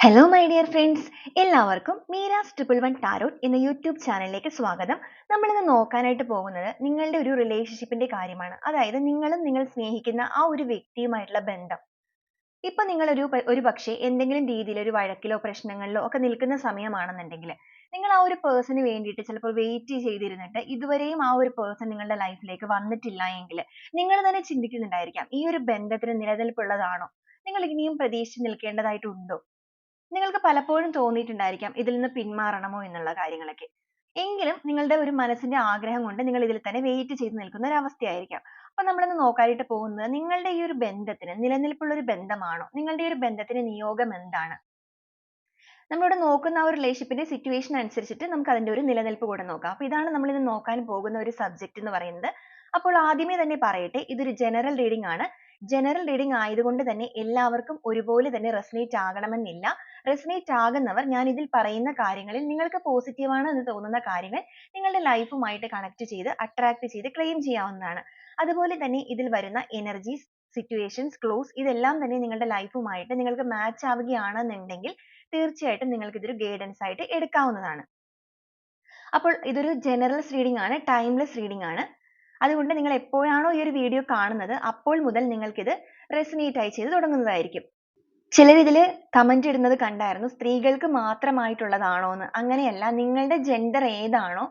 Hello my dear friends എല്ലാവർക്കും Meera's triple one tarot എന്ന YouTube ചാനലിലേക്ക് സ്വാഗതം. നമ്മളിന്ന് നോക്കാനായിട്ട് പോകുന്നത് നിങ്ങളുടെ ഒരു റിലേഷൻഷിപ്പിന്റെ കാര്യമാണ്. അതായത് നിങ്ങളും നിങ്ങൾ സ്നേഹിക്കുന്ന ആ ഒരു വ്യക്തിയുമായിട്ടുള്ള ബന്ധം. ഇപ്പൊ നിങ്ങൾ ഒരു ഒരു പക്ഷേ എന്തെങ്കിലും രീതിയിൽ ഒരു വഴക്കിലോ പ്രശ്നങ്ങളിലോ ഒക്കെ നിൽക്കുന്ന സമയമാണെന്നുണ്ടെങ്കിൽ നിങ്ങൾ ആ ഒരു പേഴ്സണിന് വേണ്ടിയിട്ട് ചിലപ്പോൾ വെയിറ്റ് ചെയ്തിരുന്നിട്ട് ഇതുവരെയും ആ ഒരു പേഴ്സൺ നിങ്ങളുടെ ലൈഫിലേക്ക് വന്നിട്ടില്ല എങ്കിൽ നിങ്ങൾ തന്നെ ചിന്തിക്കുന്നുണ്ടായിരിക്കാം ഈ ഒരു ബന്ധത്തിന് നിലനിൽപ്പുള്ളതാണോ? നിങ്ങൾ ഇനിയും പ്രതീക്ഷിച്ച് നിൽക്കേണ്ടതായിട്ടുണ്ടോ? നിങ്ങൾക്ക് പലപ്പോഴും തോന്നിയിട്ടുണ്ടായിരിക്കാം ഇതിൽ നിന്ന് പിന്മാറണമോ എന്നുള്ള കാര്യങ്ങളൊക്കെ. എങ്കിലും നിങ്ങളുടെ ഒരു മനസ്സിന്റെ ആഗ്രഹം കൊണ്ട് നിങ്ങൾ ഇതിൽ തന്നെ വെയിറ്റ് ചെയ്ത് നിൽക്കുന്ന ഒരു അവസ്ഥയായിരിക്കാം. അപ്പൊ നമ്മളിന്ന് നോക്കാനായിട്ട് പോകുന്നത് നിങ്ങളുടെ ഈ ഒരു ബന്ധത്തിന് നിലനിൽപ്പുള്ള ഒരു ബന്ധമാണോ? നിങ്ങളുടെ ഈ ഒരു ബന്ധത്തിന് നിയോഗം എന്താണ്? നമ്മളിവിടെ നോക്കുന്ന ആ ഒരു റിലേഷൻഷിപ്പിന്റെ സിറ്റുവേഷൻ അനുസരിച്ചിട്ട് നമുക്ക് അതിന്റെ ഒരു നിലനിൽപ്പ് കൂടെ നോക്കാം. അപ്പൊ ഇതാണ് നമ്മൾ ഇന്ന് നോക്കാൻ പോകുന്ന ഒരു സബ്ജക്റ്റ് എന്ന് പറയുന്നത്. അപ്പോൾ ആദ്യമേ തന്നെ പറയട്ടെ ഇതൊരു ജനറൽ റീഡിംഗ് ആണ്. ജനറൽ റീഡിംഗ് ആയതുകൊണ്ട് തന്നെ എല്ലാവർക്കും ഒരുപോലെ തന്നെ റെസനേറ്റ് ആകണമെന്നില്ല. റെസനേറ്റ് ആകുന്നവർ ഞാൻ ഇതിൽ പറയുന്ന കാര്യങ്ങളിൽ നിങ്ങൾക്ക് പോസിറ്റീവാണ് എന്ന് തോന്നുന്ന കാര്യങ്ങൾ നിങ്ങളുടെ ലൈഫുമായിട്ട് കണക്ട് ചെയ്ത് അട്രാക്ട് ചെയ്ത് ക്ലെയിം ചെയ്യാവുന്നതാണ്. അതുപോലെ തന്നെ ഇതിൽ വരുന്ന എനർജീസ് സിറ്റുവേഷൻസ് ക്ലോസ് ഇതെല്ലാം തന്നെ നിങ്ങളുടെ ലൈഫുമായിട്ട് നിങ്ങൾക്ക് മാച്ച് ആവുകയാണെന്നുണ്ടെങ്കിൽ തീർച്ചയായിട്ടും നിങ്ങൾക്ക് ഇതൊരു ഗൈഡൻസ് ആയിട്ട് എടുക്കാവുന്നതാണ്. അപ്പോൾ ഇതൊരു ജനറൽ റീഡിംഗ് ആണ് ടൈംലെസ് റീഡിംഗ് ആണ്. അതുകൊണ്ട് നിങ്ങൾ എപ്പോഴാണോ ഈ ഒരു വീഡിയോ കാണുന്നത് അപ്പോൾ മുതൽ നിങ്ങൾക്കിത് റെസിനേറ്റ് ആയി ചെയ്ത് തുടങ്ങുന്നതായിരിക്കും. ചിലർ ഇതിൽ കമന്റ് ഇടുന്നത് കണ്ടായിരുന്നു സ്ത്രീകൾക്ക് മാത്രമായിട്ടുള്ളതാണോ എന്ന് അങ്ങനെയല്ല നിങ്ങളുടെ ജെൻഡർ ഏതാണോ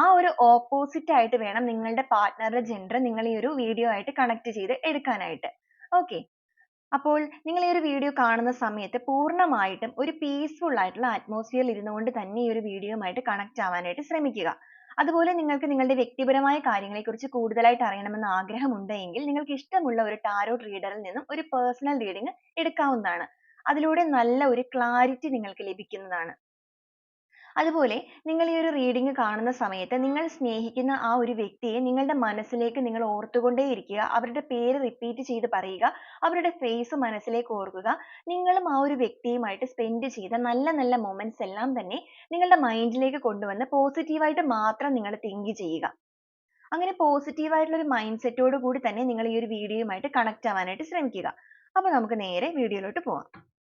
ആ ഒരു ഓപ്പോസിറ്റ് ആയിട്ട് വേണം നിങ്ങളുടെ പാർട്ട്ണറുടെ ജെൻഡർ നിങ്ങൾ ഈ ഒരു വീഡിയോ ആയിട്ട് കണക്ട് ചെയ്ത് എടുക്കാനായിട്ട്. ഓക്കെ അപ്പോൾ നിങ്ങൾ ഈ ഒരു വീഡിയോ കാണുന്ന സമയത്ത് പൂർണമായിട്ടും ഒരു പീസ്ഫുൾ ആയിട്ടുള്ള അറ്റ്മോസ്ഫിയറിൽ ഇരുന്നുകൊണ്ട് തന്നെ ഈ ഒരു വീഡിയോയുമായിട്ട് കണക്ട് ആവാനായിട്ട് ശ്രമിക്കുക. അതുപോലെ നിങ്ങൾക്ക് നിങ്ങളുടെ വ്യക്തിപരമായ കാര്യങ്ങളെക്കുറിച്ച് കൂടുതലായിട്ട് അറിയണമെന്ന് ആഗ്രഹമുണ്ട് എങ്കിൽ നിങ്ങൾക്ക് ഇഷ്ടമുള്ള ഒരു ടാരോട്ട് റീഡറിൽ നിന്നും ഒരു പേഴ്സണൽ റീഡിംഗ് എടുക്കാവുന്നതാണ്. അതിലൂടെ നല്ല ഒരു ക്ലാരിറ്റി നിങ്ങൾക്ക് ലഭിക്കുന്നതാണ്. അതുപോലെ നിങ്ങൾ ഈ ഒരു റീഡിംഗ് കാണുന്ന സമയത്ത് നിങ്ങൾ സ്നേഹിക്കുന്ന ആ ഒരു വ്യക്തിയെ നിങ്ങളുടെ മനസ്സിലേക്ക് നിങ്ങൾ ഓർത്തുകൊണ്ടേയിരിക്കുക അവരുടെ പേര് റിപ്പീറ്റ് ചെയ്ത് പറയുക. അവരുടെ ഫേസ് മനസ്സിലേക്ക് ഓർക്കുക. നിങ്ങളും ആ ഒരു വ്യക്തിയുമായിട്ട് സ്പെൻഡ് ചെയ്ത നല്ല നല്ല മൊമെന്റ്സ് എല്ലാം തന്നെ നിങ്ങളുടെ മൈൻഡിലേക്ക് കൊണ്ടുവന്ന് പോസിറ്റീവായിട്ട് മാത്രം നിങ്ങൾ തിങ്ക് ചെയ്യുക. അങ്ങനെ പോസിറ്റീവായിട്ടുള്ള ഒരു മൈൻഡ് സെറ്റോട് കൂടി തന്നെ നിങ്ങൾ ഈ ഒരു വീഡിയോയുമായിട്ട് കണക്ട് ആവാനായിട്ട് ശ്രമിക്കുക. അപ്പോൾ നമുക്ക് നേരെ വീഡിയോയിലോട്ട് പോവാം.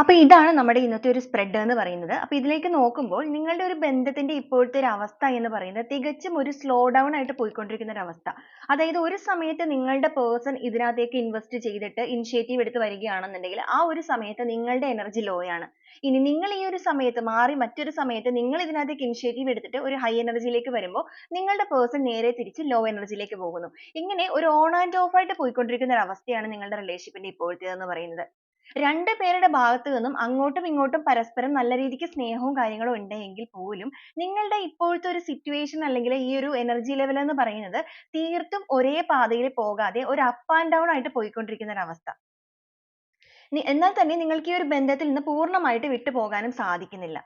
അപ്പൊ ഇതാണ് നമ്മുടെ ഇന്നത്തെ ഒരു സ്പ്രെഡ് എന്ന് പറയുന്നത്. അപ്പൊ ഇതിലേക്ക് നോക്കുമ്പോൾ നിങ്ങളുടെ ഒരു ബന്ധത്തിന്റെ ഇപ്പോഴത്തെ ഒരു അവസ്ഥ എന്ന് പറയുന്നത് തികച്ചും ഒരു സ്ലോ ഡൗൺ ആയിട്ട് പോയിക്കൊണ്ടിരിക്കുന്ന ഒരു അവസ്ഥ. അതായത് ഒരു സമയത്ത് നിങ്ങളുടെ പേഴ്സൺ ഇതിനകത്തേക്ക് ഇൻവെസ്റ്റ് ചെയ്തിട്ട് ഇനിഷ്യേറ്റീവ് എടുത്ത് വരികയാണെന്നുണ്ടെങ്കിൽ ആ ഒരു സമയത്ത് നിങ്ങളുടെ എനർജി ലോ ആണ്. ഇനി നിങ്ങൾ ഈ ഒരു സമയത്ത് മാറി മറ്റൊരു സമയത്ത് നിങ്ങൾ ഇതിനകത്തേക്ക് ഇനിഷ്യേറ്റീവ് എടുത്തിട്ട് ഒരു ഹൈ എനർജിയിലേക്ക് വരുമ്പോൾ നിങ്ങളുടെ പേഴ്സൺ നേരെ തിരിച്ച് ലോ എനർജിയിലേക്ക് ലേക്ക് പോകുന്നു. ഇങ്ങനെ ഒരു ഓൺ ആൻഡ് ഓഫ് ആയിട്ട് പോയിക്കൊണ്ടിരിക്കുന്ന ഒരു അവസ്ഥയാണ് നിങ്ങളുടെ റിലേഷൻഷിപ്പിന്റെ ഇപ്പോഴത്തെ എന്ന് പറയുന്നത്. രണ്ട് പേരുടെ ഭാഗത്തു നിന്നും അങ്ങോട്ടും ഇങ്ങോട്ടും പരസ്പരം നല്ല രീതിക്ക് സ്നേഹവും കാര്യങ്ങളും ഉണ്ട് എങ്കിൽ പോലും നിങ്ങളുടെ ഇപ്പോഴത്തെ ഒരു situation അല്ലെങ്കിൽ ഈ ഒരു energy level എന്ന് പറയുന്നത് തീർത്തും ഒരേ പാതയിൽ പോകാതെ ഒരു up and down ആയിട്ട് പോയിക്കൊണ്ടിരിക്കുന്ന ഒരു അവസ്ഥ. എന്നാൽ തന്നെ നിങ്ങൾക്ക് ഈ ഒരു ബന്ധത്തിൽ നിന്ന് പൂർണമായിട്ട് വിട്ടുപോകാനും സാധിക്കുന്നില്ല.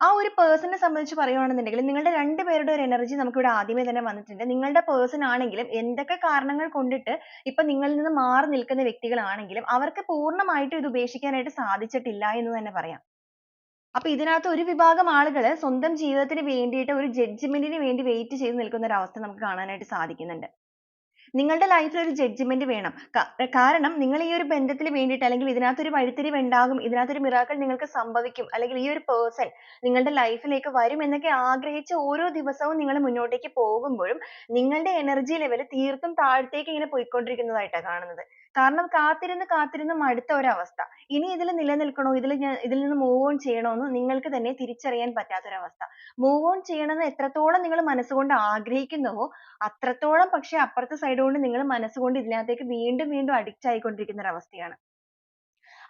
ആ ഒരു person നെ സംബന്ധിച്ച് പറയുകയാണെന്നുണ്ടെങ്കിൽ നിങ്ങളുടെ രണ്ടുപേരുടെ ഒരു energy നമുക്ക് ഇവിടെ ആദ്യമേ തന്നെ വന്നിട്ടുണ്ട്. നിങ്ങളുടെ person ആണെങ്കിലും എന്തൊക്കെ കാരണങ്ങൾ കൊണ്ടിട്ട് ഇപ്പൊ നിങ്ങളിൽ നിന്ന് മാറി നിൽക്കുന്ന വ്യക്തികളാണെങ്കിലും അവർക്ക് പൂർണമായിട്ടും ഇത് ഉപേക്ഷിക്കാനായിട്ട് സാധിച്ചിട്ടില്ല എന്ന് തന്നെ പറയാം. അപ്പൊ ഇതിനകത്ത് ഒരു വിഭാഗം ആളുകൾ സ്വന്തം ജീവിതത്തിന് വേണ്ടിയിട്ട് ഒരു judgement വേണ്ടി wait ചെയ്തു നിൽക്കുന്ന ഒരു അവസ്ഥ നമുക്ക് കാണാനായിട്ട് സാധിക്കുന്നുണ്ട്. നിങ്ങളുടെ ലൈഫിൽ ഒരു ജഡ്ജ്മെന്റ് വേണം. കാരണം നിങ്ങൾ ഈ ഒരു ബന്ധത്തിൽ വേണ്ടിയിട്ട് അല്ലെങ്കിൽ ഇതിനകത്ത് ഒരു വഴിത്തിരിവ് ഉണ്ടാകും, ഇതിനകത്ത് ഒരു miracle നിങ്ങൾക്ക് സംഭവിക്കും, അല്ലെങ്കിൽ ഈ ഒരു പേഴ്സൺ നിങ്ങളുടെ ലൈഫിലേക്ക് വരും എന്നൊക്കെ ആഗ്രഹിച്ച് ഓരോ ദിവസവും നിങ്ങൾ മുന്നോട്ടേക്ക് പോകുമ്പോഴും നിങ്ങളുടെ എനർജി ലെവൽ തീർത്തും താഴത്തേക്ക് ഇങ്ങനെ പോയിക്കൊണ്ടിരിക്കുന്നതായിട്ടാണ് കാണുന്നത്. കാരണം കാത്തിരുന്ന് കാത്തിരുന്ന് മടുത്ത ഒരവസ്ഥ. ഇനി ഇതിൽ നിലനിൽക്കണോ, ഇതിൽ ഞാൻ ഇതിൽ നിന്ന് move on ചെയ്യണോ എന്ന് നിങ്ങൾക്ക് തന്നെ തിരിച്ചറിയാൻ പറ്റാത്ത ഒരു അവസ്ഥ. move on ചെയ്യണമെന്ന് എത്രത്തോളം നിങ്ങൾ മനസ്സുകൊണ്ട് ആഗ്രഹിക്കുന്നുവോ അത്രത്തോളം പക്ഷേ അപ്പുറത്തെ side കൊണ്ട് നിങ്ങൾ മനസ്സുകൊണ്ട് ഇതിനകത്തേക്ക് വീണ്ടും വീണ്ടും addict ആയിക്കൊണ്ടിരിക്കുന്ന അവസ്ഥയാണ്.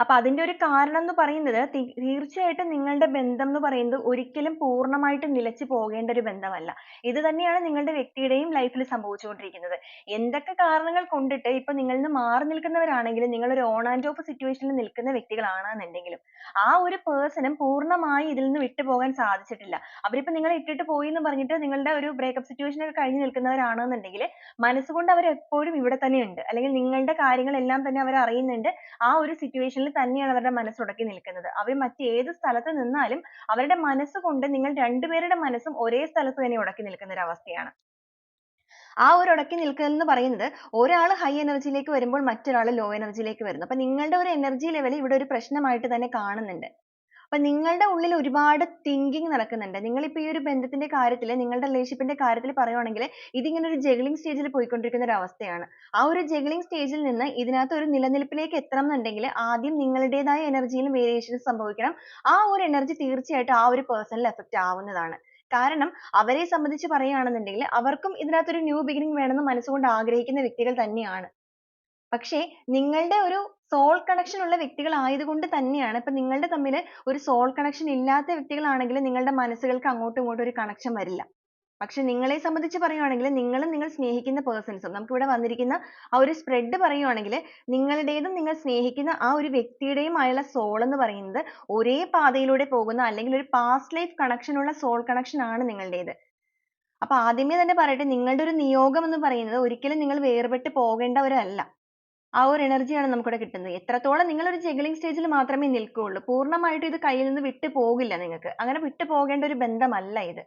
അപ്പൊ അതിന്റെ ഒരു കാരണം എന്ന് പറയുന്നത് തീർച്ചയായിട്ടും നിങ്ങളുടെ ബന്ധം എന്ന് പറയുന്നത് ഒരിക്കലും പൂർണമായിട്ട് നിലച്ചു പോകേണ്ട ഒരു ബന്ധമല്ല. ഇത് തന്നെയാണ് നിങ്ങളുടെ വ്യക്തിയുടെയും ലൈഫിൽ സംഭവിച്ചുകൊണ്ടിരിക്കുന്നത്. എന്തൊക്കെ കാരണങ്ങൾ കൊണ്ടിട്ട് ഇപ്പൊ നിങ്ങളിൽ നിന്ന് മാറി നിൽക്കുന്നവരാണെങ്കിലും നിങ്ങൾ ഒരു ഓൺ ആൻഡ് off situation ൽ നിൽക്കുന്ന വ്യക്തികളാണെന്നുണ്ടെങ്കിലും ആ ഒരു ഉം പൂർണമായി ഇതിൽ നിന്ന് വിട്ടുപോകാൻ സാധിച്ചിട്ടില്ല. അവരിപ്പോ നിങ്ങളെ ഇട്ടിട്ട് പോയി എന്ന് പറഞ്ഞിട്ട് നിങ്ങളുടെ ഒരു ബ്രേക്കപ്പ് situation ഒക്കെ കഴിഞ്ഞ് നിൽക്കുന്നവരാണെന്നുണ്ടെങ്കിൽ മനസ്സുകൊണ്ട് അവർ എപ്പോഴും ഇവിടെ തന്നെ ഉണ്ട്. അല്ലെങ്കിൽ നിങ്ങളുടെ കാര്യങ്ങളെല്ലാം തന്നെ അവർ അറിയുന്നുണ്ട്. ആ ഒരു situation ൽ തന്നെയാണ് അവരുടെ മനസ്സ് ഉടക്കി നിൽക്കുന്നത്. അവർ മറ്റേത് സ്ഥലത്ത് നിന്നാലും അവരുടെ മനസ്സ് കൊണ്ട് നിങ്ങൾ രണ്ടുപേരുടെ മനസ്സും ഒരേ സ്ഥലത്ത് തന്നെ ഉടക്കി നിൽക്കുന്ന ഒരു അവസ്ഥയാണ്. ആ ഒരു ഉടക്കി നിൽക്കൽ എന്ന് പറയുന്നത് ഒരാൾ ഹൈ എനർജിയിലേക്ക് ലേക്ക് വരുമ്പോൾ മറ്റൊരാൾ ലോ എനർജിയിലേക്ക് ലേക്ക് വരുന്നു. അപ്പോൾ നിങ്ങളുടെ ഒരു എനർജി ലെവൽ ഇവിടെ ഒരു പ്രശ്നമായിട്ട് തന്നെ കാണുന്നുണ്ട്. അപ്പോൾ നിങ്ങളുടെ ഉള്ളിൽ ഒരുപാട് thinking നടക്കുന്നുണ്ട്. നിങ്ങൾ ഇപ്പോൾ ഈ ഒരു ബന്ധത്തിന്റെ കാര്യത്തിൽ നിങ്ങളുടെ relationship ന്റെ കാര്യത്തിൽ പറയുവാണെങ്കിൽ ഇതിങ്ങനെ ഒരു juggling stage ൽ പോയിക്കൊണ്ടിരിക്കുന്ന ഒരു അവസ്ഥയാണ്. ആ ഒരു juggling stage ൽ നിന്ന് ഇതിനകത്ത് ഒരു നിലനിൽപ്പിലേക്ക് എത്തണം എന്നുണ്ടെങ്കിൽ ആദ്യം നിങ്ങളുടേതായ energy യിൽ സംഭവിക്കണം. ആ ഒരു energy തീർച്ചയായിട്ടും ആ ഒരു person ൽ ആവുന്നതാണ്. കാരണം അവരെ സംബന്ധിച്ച് പറയുകയാണെന്നുണ്ടെങ്കിൽ അവർക്കും ഇതിനകത്ത് ഒരു new beginning വേണമെന്ന് മനസ്സുകൊണ്ട് ആഗ്രഹിക്കുന്ന വ്യക്തികൾ തന്നെയാണ്. പക്ഷേ നിങ്ങളുടെ ഒരു soul connection ഉള്ള വ്യക്തികൾ ആയതുകൊണ്ട് തന്നെയാണ് ഇപ്പൊ നിങ്ങളുടെ തമ്മിൽ ഒരു soul connection ഇല്ലാത്ത വ്യക്തികളാണെങ്കിൽ നിങ്ങളുടെ മനസ്സുകൾക്ക് അങ്ങോട്ടും ഇങ്ങോട്ടും ഒരു connection വരില്ല. പക്ഷേ നിങ്ങളെ സംബന്ധിച്ച് പറയുകയാണെങ്കിൽ നിങ്ങളും നിങ്ങൾ സ്നേഹിക്കുന്ന persons നമുക്ക് ഇവിടെ വന്നിരിക്കുന്ന ആ ഒരു spread പറയുകയാണെങ്കിൽ നിങ്ങളുടേതും നിങ്ങൾ സ്നേഹിക്കുന്ന ആ ഒരു വ്യക്തിയുടെയും ആയുള്ള soul എന്ന് പറയുന്നത് ഒരേ പാതയിലൂടെ പോകുന്ന അല്ലെങ്കിൽ ഒരു past life connection ഉള്ള soul connection ആണ് നിങ്ങളുടേത്. അപ്പോൾ ആദ്യമേ തന്നെ പറയട്ടെ നിങ്ങളുടെ ഒരു നിയോഗം എന്ന് പറയുന്നത് ഒരിക്കലും നിങ്ങൾ വേർപെട്ട് പോകേണ്ടവരല്ല. ആ ഒരു എനർജിയാണ് നമുക്കിവിടെ കിട്ടുന്നത്. എത്രത്തോളം നിങ്ങൾ ഒരു സ്റ്റേജിൽ മാത്രമേ നിൽക്കുകയുള്ളൂ. പൂർണമായിട്ടും ഇത് കയ്യിൽ നിന്ന് വിട്ടു പോകില്ല നിങ്ങൾക്ക്. അങ്ങനെ വിട്ടു പോകേണ്ട ഒരു ബന്ധമല്ല ഇത്.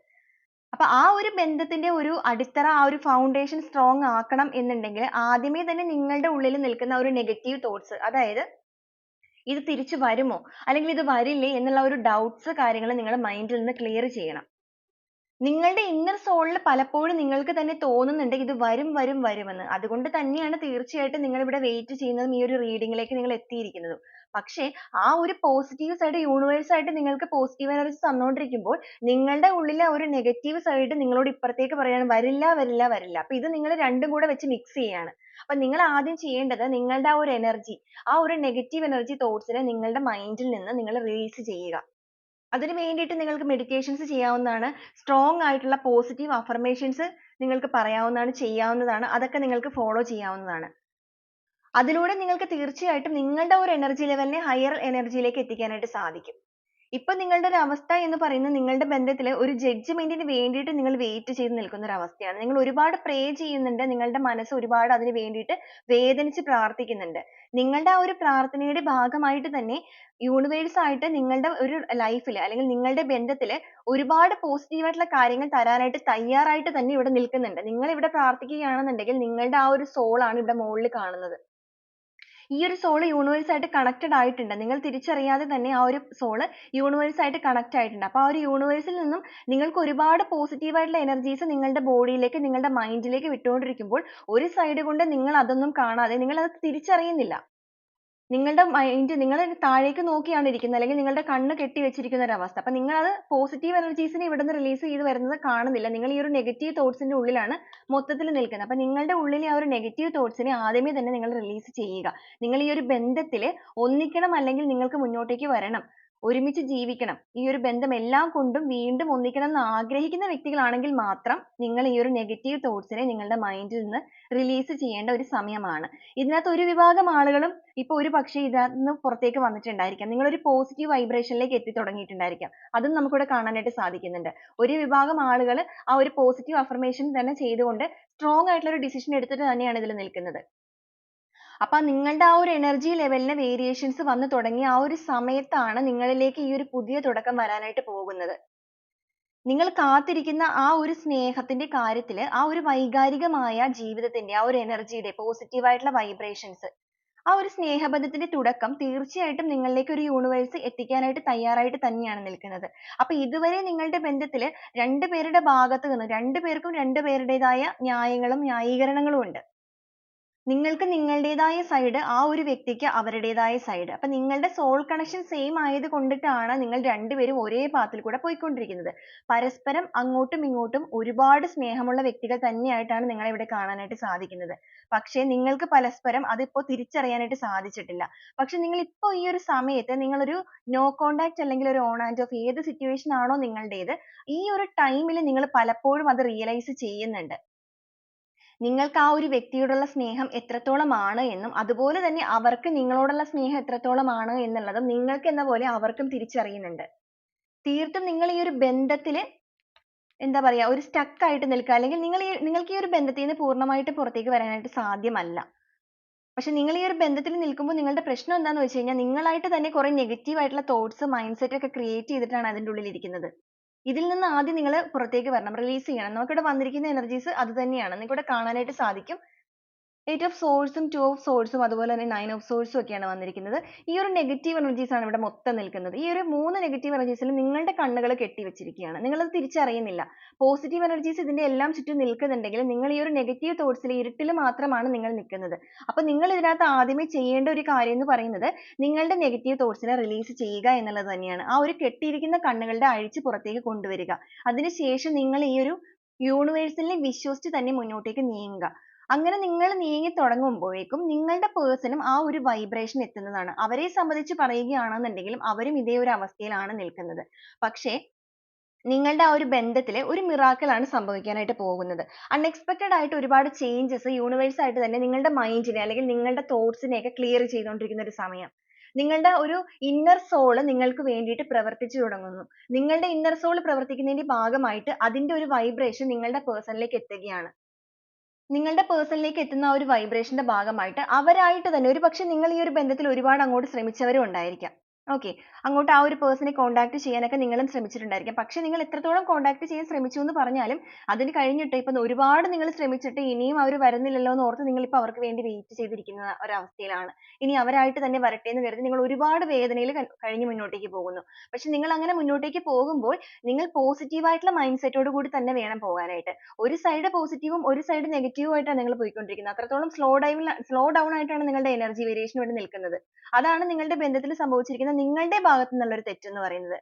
അപ്പൊ ആ ഒരു ബന്ധത്തിന്റെ ഒരു അടിത്തറ ആ ഒരു ഫൗണ്ടേഷൻ സ്ട്രോങ് ആക്കണം എന്നുണ്ടെങ്കിൽ ആദ്യമേ തന്നെ നിങ്ങളുടെ ഉള്ളിൽ നിൽക്കുന്ന ഒരു നെഗറ്റീവ് തോട്ട്സ് അതായത് ഇത് തിരിച്ചു വരുമോ അല്ലെങ്കിൽ ഇത് വരില്ലേ എന്നുള്ള ഒരു ഡൗട്ട്സ് കാര്യങ്ങൾ നിങ്ങളുടെ മൈൻഡിൽ നിന്ന് ക്ലിയർ ചെയ്യണം. നിങ്ങളുടെ ഇന്നർ സോളിൽ പലപ്പോഴും നിങ്ങൾക്ക് തന്നെ തോന്നുന്നുണ്ട് ഇത് വരും വരും വരുമെന്ന്. അതുകൊണ്ട് തന്നെയാണ് തീർച്ചയായിട്ടും നിങ്ങൾ ഇവിടെ വെയിറ്റ് ചെയ്യുന്നതും ഈ ഒരു റീഡിങ്ങിലേക്ക് നിങ്ങൾ എത്തിയിരിക്കുന്നതും. പക്ഷേ ആ ഒരു പോസിറ്റീവ് സൈഡ് യൂണിവേഴ്സ് ആയിട്ട് നിങ്ങൾക്ക് പോസിറ്റീവ് എനർജി തന്നുകൊണ്ടിരിക്കുമ്പോൾ നിങ്ങളുടെ ഉള്ളിലെ ഒരു നെഗറ്റീവ് സൈഡ് നിങ്ങളോട് ഇപ്പുറത്തേക്ക് പറയാണ് വരില്ല വരില്ല വരില്ല. അപ്പോൾ ഇത് നിങ്ങൾ രണ്ടും കൂടെ വെച്ച് മിക്സ് ചെയ്യാണ്. അപ്പോൾ നിങ്ങൾ ആദ്യം ചെയ്യേണ്ടത് നിങ്ങളുടെ ആ ഒരു എനർജി ആ ഒരു നെഗറ്റീവ് എനർജി തോട്ട്സിനെ നിങ്ങളുടെ മൈൻഡിൽ നിന്ന് നിങ്ങൾ റിലീസ് ചെയ്യുക. അതിന് വേണ്ടിയിട്ട് നിങ്ങൾക്ക് മെഡിറ്റേഷൻസ് ചെയ്യാവുന്നതാണ്. സ്ട്രോങ് ആയിട്ടുള്ള പോസിറ്റീവ് അഫർമേഷൻസ് നിങ്ങൾക്ക് പറയാവുന്നതാണ്, ചെയ്യാവുന്നതാണ്. അതൊക്കെ നിങ്ങൾക്ക് ഫോളോ ചെയ്യാവുന്നതാണ്. അതിലൂടെ നിങ്ങൾക്ക് തീർച്ചയായിട്ടും നിങ്ങളുടെ ഒരു എനർജി ലെവലിനെ ഹയർ എനർജിയിലേക്ക് എത്തിക്കാനായിട്ട് സാധിക്കും. ഇപ്പോൾ നിങ്ങളുടെ ഒരു അവസ്ഥ എന്ന് പറയുന്നത് നിങ്ങളുടെ ബന്ധത്തിൽ ഒരു ജഡ്ജ്മെന്റിന് വേണ്ടിയിട്ട് നിങ്ങൾ വെയിറ്റ് ചെയ്ത് നിൽക്കുന്ന ഒരു അവസ്ഥയാണ്. നിങ്ങൾ ഒരുപാട് pray ചെയ്യുന്നുണ്ട്. നിങ്ങളുടെ മനസ്സ് ഒരുപാട് അതിന് വേണ്ടിയിട്ട് വേദനിച്ച് പ്രാർത്ഥിക്കുന്നുണ്ട്. നിങ്ങളുടെ ആ ഒരു പ്രാർത്ഥനയുടെ ഭാഗമായിട്ട് തന്നെ യൂണിവേഴ്സ് ആയിട്ട് നിങ്ങളുടെ ഒരു life ൽ അല്ലെങ്കിൽ നിങ്ങളുടെ ബന്ധത്തിൽ ഒരുപാട് positive ആയിട്ടുള്ള കാര്യങ്ങൾ തരാനായിട്ട് തയ്യാറായിട്ട് തന്നെ ഇവിടെ നിൽക്കുന്നുണ്ട്. നിങ്ങൾ ഇവിടെ പ്രാർത്ഥിക്കുകയാണെന്നുണ്ടെങ്കിൽ നിങ്ങളുടെ ആ ഒരു soul ആണ് ഇവിടെ മുകളിൽ കാണുന്നത്. ഈ ഒരു soul universe ആയിട്ട് connected ആയിട്ടുണ്ട്. നിങ്ങൾ തിരിച്ചറിയാതെ തന്നെ ആ ഒരു soul universe ആയിട്ട് connect ആയിട്ടുണ്ട്. അപ്പോൾ ആ ഒരു universe ൽ നിന്നും നിങ്ങൾക്ക് ഒരുപാട് positive ആയിട്ടുള്ള energies നിങ്ങളുടെ body നിങ്ങളുടെ mind ലേക്ക് വിട്ടുകൊണ്ടിരിക്കുമ്പോൾ ഒരു side കൊണ്ട് നിങ്ങൾ അതൊന്നും കാണാതെ നിങ്ങൾ അത് തിരിച്ചറിയുന്നില്ല. നിങ്ങളുടെ മൈൻഡ് നിങ്ങൾ താഴേക്ക് നോക്കിയാണ് ഇരിക്കുന്നത് അല്ലെങ്കിൽ നിങ്ങളുടെ കണ്ണ് കെട്ടി വെച്ചിരിക്കുന്ന ഒരു അവസ്ഥ. അപ്പോൾ നിങ്ങൾ അത് പോസിറ്റീവ് എനർജീസിനെ ഇവിടെ ഇവിടുന്ന് റിലീസ് ചെയ്ത് വരുന്നത് കാണുന്നില്ല. നിങ്ങൾ ഈ ഒരു നെഗറ്റീവ് തോട്ട്സിന്റെ ഉള്ളിലാണ് മൊത്തത്തിൽ നിൽക്കുന്നത്. അപ്പൊ നിങ്ങളുടെ ഉള്ളിലെ ആ ഒരു നെഗറ്റീവ് തോട്ട്സിനെ ആദ്യമേ തന്നെ നിങ്ങൾ റിലീസ് ചെയ്യുക. നിങ്ങൾ ഈ ഒരു ബന്ധത്തിൽ ഒന്നിക്കണം അല്ലെങ്കിൽ നിങ്ങൾക്ക് മുന്നോട്ടേക്ക് വരണം. ഒരുമിച്ച് ജീവിക്കണം. ഈ ഒരു ബന്ധം എല്ലാം കൊണ്ടും വീണ്ടും ഒന്നിക്കണം എന്ന് ആഗ്രഹിക്കുന്ന വ്യക്തികളാണെങ്കിൽ മാത്രം നിങ്ങൾ ഈ ഒരു നെഗറ്റീവ് thoughts നെ നിങ്ങളുടെ മൈൻഡിൽ നിന്ന് റിലീസ് ചെയ്യേണ്ട ഒരു സമയമാണ്. ഇതിനകത്ത് ഒരു വിഭാഗം ആളുകളും ഇപ്പോൾ ഒരുപക്ഷേ ഇതിനകത്ത് നിന്ന് പുറത്തേക്ക് വന്നിട്ടുണ്ടായിരിക്കാം. നിങ്ങൾ ഒരു positive vibration ലേക്ക് എത്തി തുടങ്ങിയിട്ടുണ്ടായിരിക്കാം. അതും നമുക്ക് ഇവിടെ കാണാനായിട്ട് സാധിക്കുന്നുണ്ട്. ഒരു വിഭാഗം ആളുകൾ ആ ഒരു പോസിറ്റീവ് അഫർമേഷൻ തന്നെ ചെയ്തുകൊണ്ട് strong ആയിട്ടുള്ള ഒരു ഡിസിഷൻ എടുത്തിട്ട് തന്നെയാണ് ഇതിൽ നിൽക്കുന്നത്. അപ്പോൾ നിങ്ങളുടെ ആ ഒരു എനർജി ലെവലിന് വേരിയേഷൻസ് വന്നു തുടങ്ങിയ ആ ഒരു സമയത്താണ് നിങ്ങളിലേക്ക് ഈ ഒരു പുതിയ തുടക്കം വരാനായിട്ട് പോകുന്നത്. നിങ്ങൾ കാത്തിരിക്കുന്ന ആ ഒരു സ്നേഹത്തിന്റെ കാര്യത്തിൽ ആ ഒരു വൈകാരികമായ ജീവിതത്തിന്റെ ആ ഒരു എനർജിയുടെ പോസിറ്റീവ് ആയിട്ടുള്ള വൈബ്രേഷൻസ് ആ ഒരു സ്നേഹബന്ധത്തിന്റെ തുടക്കം തീർച്ചയായിട്ടും നിങ്ങളിലേക്ക് ഒരു യൂണിവേഴ്സ് എത്തിക്കാനായിട്ട് തയ്യാറായിട്ട് തന്നെയാണ് നിൽക്കുന്നത്. അപ്പൊ ഇതുവരെ നിങ്ങളുടെ ബന്ധത്തിൽ രണ്ടുപേരുടെ ഭാഗത്ത് നിന്ന് രണ്ടുപേർക്കും രണ്ടുപേരുടേതായ ന്യായങ്ങളും ന്യായീകരണങ്ങളും ഉണ്ട്. നിങ്ങൾക്ക് നിങ്ങളുടേതായ സൈഡ് ആ ഒരു വ്യക്തിക്ക് അവരുടേതായ സൈഡ് അപ്പൊ നിങ്ങളുടെ സോൾ കണക്ഷൻ സെയിം ആയത് കൊണ്ടിട്ടാണ് നിങ്ങൾ രണ്ടുപേരും ഒരേ path ൽ കൂടെ പോയിക്കൊണ്ടിരിക്കുന്നത്. പരസ്പരം അങ്ങോട്ടും ഇങ്ങോട്ടും ഒരുപാട് സ്നേഹമുള്ള വ്യക്തികൾ തന്നെയായിട്ടാണ് നിങ്ങളെ ഇവിടെ കാണാനായിട്ട് സാധിക്കുന്നത്. പക്ഷേ നിങ്ങൾക്ക് പരസ്പരം അതിപ്പോ തിരിച്ചറിയാനായിട്ട് സാധിച്ചിട്ടില്ല. പക്ഷെ നിങ്ങൾ ഇപ്പോൾ ഈ ഒരു സമയത്ത് നിങ്ങൾ ഒരു no contact അല്ലെങ്കിൽ ഒരു ഓൺ ആൻഡ് ഓഫ് ഏത് സിറ്റുവേഷൻ ആണോ നിങ്ങളുടേത് ഈ ഒരു time ൽ നിങ്ങൾ പലപ്പോഴും അത് റിയലൈസ് ചെയ്യുന്നുണ്ട്. നിങ്ങൾക്ക് ആ ഒരു വ്യക്തിയോടുള്ള സ്നേഹം എത്രത്തോളമാണ് എന്നും അതുപോലെ തന്നെ അവർക്ക് നിങ്ങളോടുള്ള സ്നേഹം എത്രത്തോളമാണ് എന്നുള്ളതും നിങ്ങൾക്ക് എന്ന പോലെ അവർക്കും തിരിച്ചറിയുന്നുണ്ട്. തീർത്തും നിങ്ങൾ ഈ ഒരു ബന്ധത്തിൽ എന്താ പറയാ ഒരു stuck ആയിട്ട് നിൽക്കുക അല്ലെങ്കിൽ നിങ്ങൾ ഈ നിങ്ങൾക്ക് ഈ ഒരു ബന്ധത്തിൽ നിന്ന് പൂർണമായിട്ട് പുറത്തേക്ക് വരാനായിട്ട് സാധ്യമല്ല. പക്ഷെ നിങ്ങൾ ഈ ഒരു ബന്ധത്തിൽ നിൽക്കുമ്പോൾ നിങ്ങളുടെ പ്രശ്നം എന്താണെന്ന് വെച്ച് കഴിഞ്ഞാൽ നിങ്ങളായിട്ട് തന്നെ കുറെ negative ആയിട്ടുള്ള thoughts mindset ഒക്കെ create ചെയ്തിട്ടാണ് അതിന്റെ ഉള്ളിൽ ഇരിക്കുന്നത്. ഇതിൽ നിന്ന് ആദ്യം നിങ്ങൾ പുറത്തേക്ക് വരണം. റിലീസ് ചെയ്യണം. നമുക്കിവിടെ വന്നിരിക്കുന്ന എനർജീസ് അത് തന്നെയാണ്. നിങ്ങൾക്ക് ഇവിടെ കാണാനായിട്ട് സാധിക്കും. എയ്റ്റ് ഓഫ് സോഴ്സും ടു ഓഫ് സോഴ്സും അതുപോലെ തന്നെ നയൻ ഓഫ് സോഴ്സും ഒക്കെയാണ് വന്നിരിക്കുന്നത്. ഈ ഒരു നെഗറ്റീവ് എനർജീസ് ആണ് ഇവിടെ മൊത്തം നിൽക്കുന്നത്. ഈ ഒരു മൂന്ന് നെഗറ്റീവ് എനർജീസിൽ നിങ്ങളുടെ കണ്ണുകൾ കെട്ടി വെച്ചിരിക്കുകയാണ്. നിങ്ങളത് തിരിച്ചറിയുന്നില്ല. പോസിറ്റീവ് എനർജീസ് ഇതിന്റെ എല്ലാം ചുറ്റും നിൽക്കുന്നുണ്ടെങ്കിൽ നിങ്ങൾ ഈ ഒരു നെഗറ്റീവ് തോട്ട്സിൽ ഇരുട്ടിൽ മാത്രമാണ് നിങ്ങൾ നിൽക്കുന്നത്. അപ്പോൾ നിങ്ങൾ ഇതിനകത്ത് ആദ്യമേ ചെയ്യേണ്ട ഒരു കാര്യം എന്ന് പറയുന്നത് നിങ്ങളുടെ നെഗറ്റീവ് തോട്ട്സിനെ റിലീസ് ചെയ്യുക എന്നുള്ളത് തന്നെയാണ്. ആ ഒരു കെട്ടിയിരിക്കുന്ന കണ്ണുകളുടെ അഴിച്ച് പുറത്തേക്ക് കൊണ്ടുവരിക. അതിനുശേഷം നിങ്ങൾ ഈ ഒരു യൂണിവേഴ്സിനെ വിശ്വസിച്ച് തന്നെ മുന്നോട്ടേക്ക് നീങ്ങുക. അങ്ങനെ നിങ്ങൾ നീങ്ങി തുടങ്ങുമ്പോഴേക്കും നിങ്ങളുടെ ഉം ആ ഒരു വൈബ്രേഷൻ എത്തുന്നതാണ്. അവരെ സംബന്ധിച്ച് പറയുകയാണെന്നുണ്ടെങ്കിലും അവരും ഇതേ ഒരു അവസ്ഥയിലാണ് നിൽക്കുന്നത്. പക്ഷേ നിങ്ങളുടെ ആ ഒരു ബന്ധത്തിൽ ഒരു miracle ആണ് സംഭവിക്കാനായിട്ട് പോകുന്നത്. അൺഎക്സ്പെക്റ്റഡ് ആയിട്ട് ഒരുപാട് changes യൂണിവേഴ്സ് ആയിട്ട് തന്നെ നിങ്ങളുടെ mind നെ അല്ലെങ്കിൽ നിങ്ങളുടെ ഒക്കെ clear ചെയ്തുകൊണ്ടിരിക്കുന്ന ഒരു സമയം. നിങ്ങളുടെ ഒരു ഇന്നർ soul നിങ്ങൾക്ക് വേണ്ടിയിട്ട് പ്രവർത്തിച്ചു തുടങ്ങുന്നു. നിങ്ങളുടെ ഇന്നർ soul പ്രവർത്തിക്കുന്നതിന്റെ ഭാഗമായിട്ട് അതിന്റെ ഒരു വൈബ്രേഷൻ നിങ്ങളുടെ person ലേക്ക് എത്തുകയാണ്. നിങ്ങളുടെ പേഴ്സണിലേക്ക് ലേക്ക് എത്തുന്ന ആ ഒരു വൈബ്രേഷന്റെ ന്റെ ഭാഗമായിട്ട് അവരായിട്ട് തന്നെ ഒരു പക്ഷെ നിങ്ങൾ ഈ ഒരു ബന്ധത്തിൽ ഒരുപാട് അങ്ങോട്ട് ശ്രമിച്ചവരും ഉണ്ടായിരിക്കാം. okay അങ്ങോട്ട് ആ ഒരു പേഴ്സണെ കോൺടാക്ട് ചെയ്യാനൊക്കെ നിങ്ങളും ശ്രമിച്ചിട്ടുണ്ടായിരിക്കും. പക്ഷേ നിങ്ങൾ എത്രത്തോളം കോൺടാക്ട് ചെയ്യാൻ ശ്രമിച്ചു എന്ന് പറഞ്ഞാലും അതിന് കഴിഞ്ഞിട്ട് ഇപ്പം ഒരുപാട് നിങ്ങൾ ശ്രമിച്ചിട്ട് ഇനിയും അവർ വരുന്നില്ലല്ലോ എന്ന് ഓർത്ത് നിങ്ങൾ ഇപ്പം അവർക്ക് വേണ്ടി വെയിറ്റ് ചെയ്തിരിക്കുന്ന ഒരവസ്ഥയിലാണ്. ഇനി അവരായിട്ട് തന്നെ വരട്ടെ എന്ന് കരുതി നിങ്ങൾ ഒരുപാട് വേദനയിൽ കഴിഞ്ഞ് മുന്നോട്ടേക്ക് പോകുന്നു. പക്ഷെ നിങ്ങൾ അങ്ങനെ മുന്നോട്ടേക്ക് പോകുമ്പോൾ നിങ്ങൾ പോസിറ്റീവ് ആയിട്ടുള്ള മൈൻഡ് സെറ്റോട് കൂടി തന്നെ വേണം പോകാനായിട്ട്. ഒരു സൈഡ് പോസിറ്റീവും ഒരു സൈഡ് നെഗറ്റീവും ആയിട്ടാണ് നിങ്ങൾ പോയിക്കൊണ്ടിരിക്കുന്നത്. അത്രത്തോളം സ്ലോ ഡൈവിൽ സ്ലോ ഡൗൺ ആയിട്ടാണ് നിങ്ങളുടെ എനർജി വേരിയേഷൻ ഇവിടെ നിൽക്കുന്നത്. അതാണ് നിങ്ങളുടെ ബന്ധത്തിൽ സംഭവിച്ചിരിക്കുന്ന നിങ്ങളുടെ ഭാഗത്തു നിന്നുള്ള ഒരു തെറ്റ് എന്ന് പറയുന്നത്.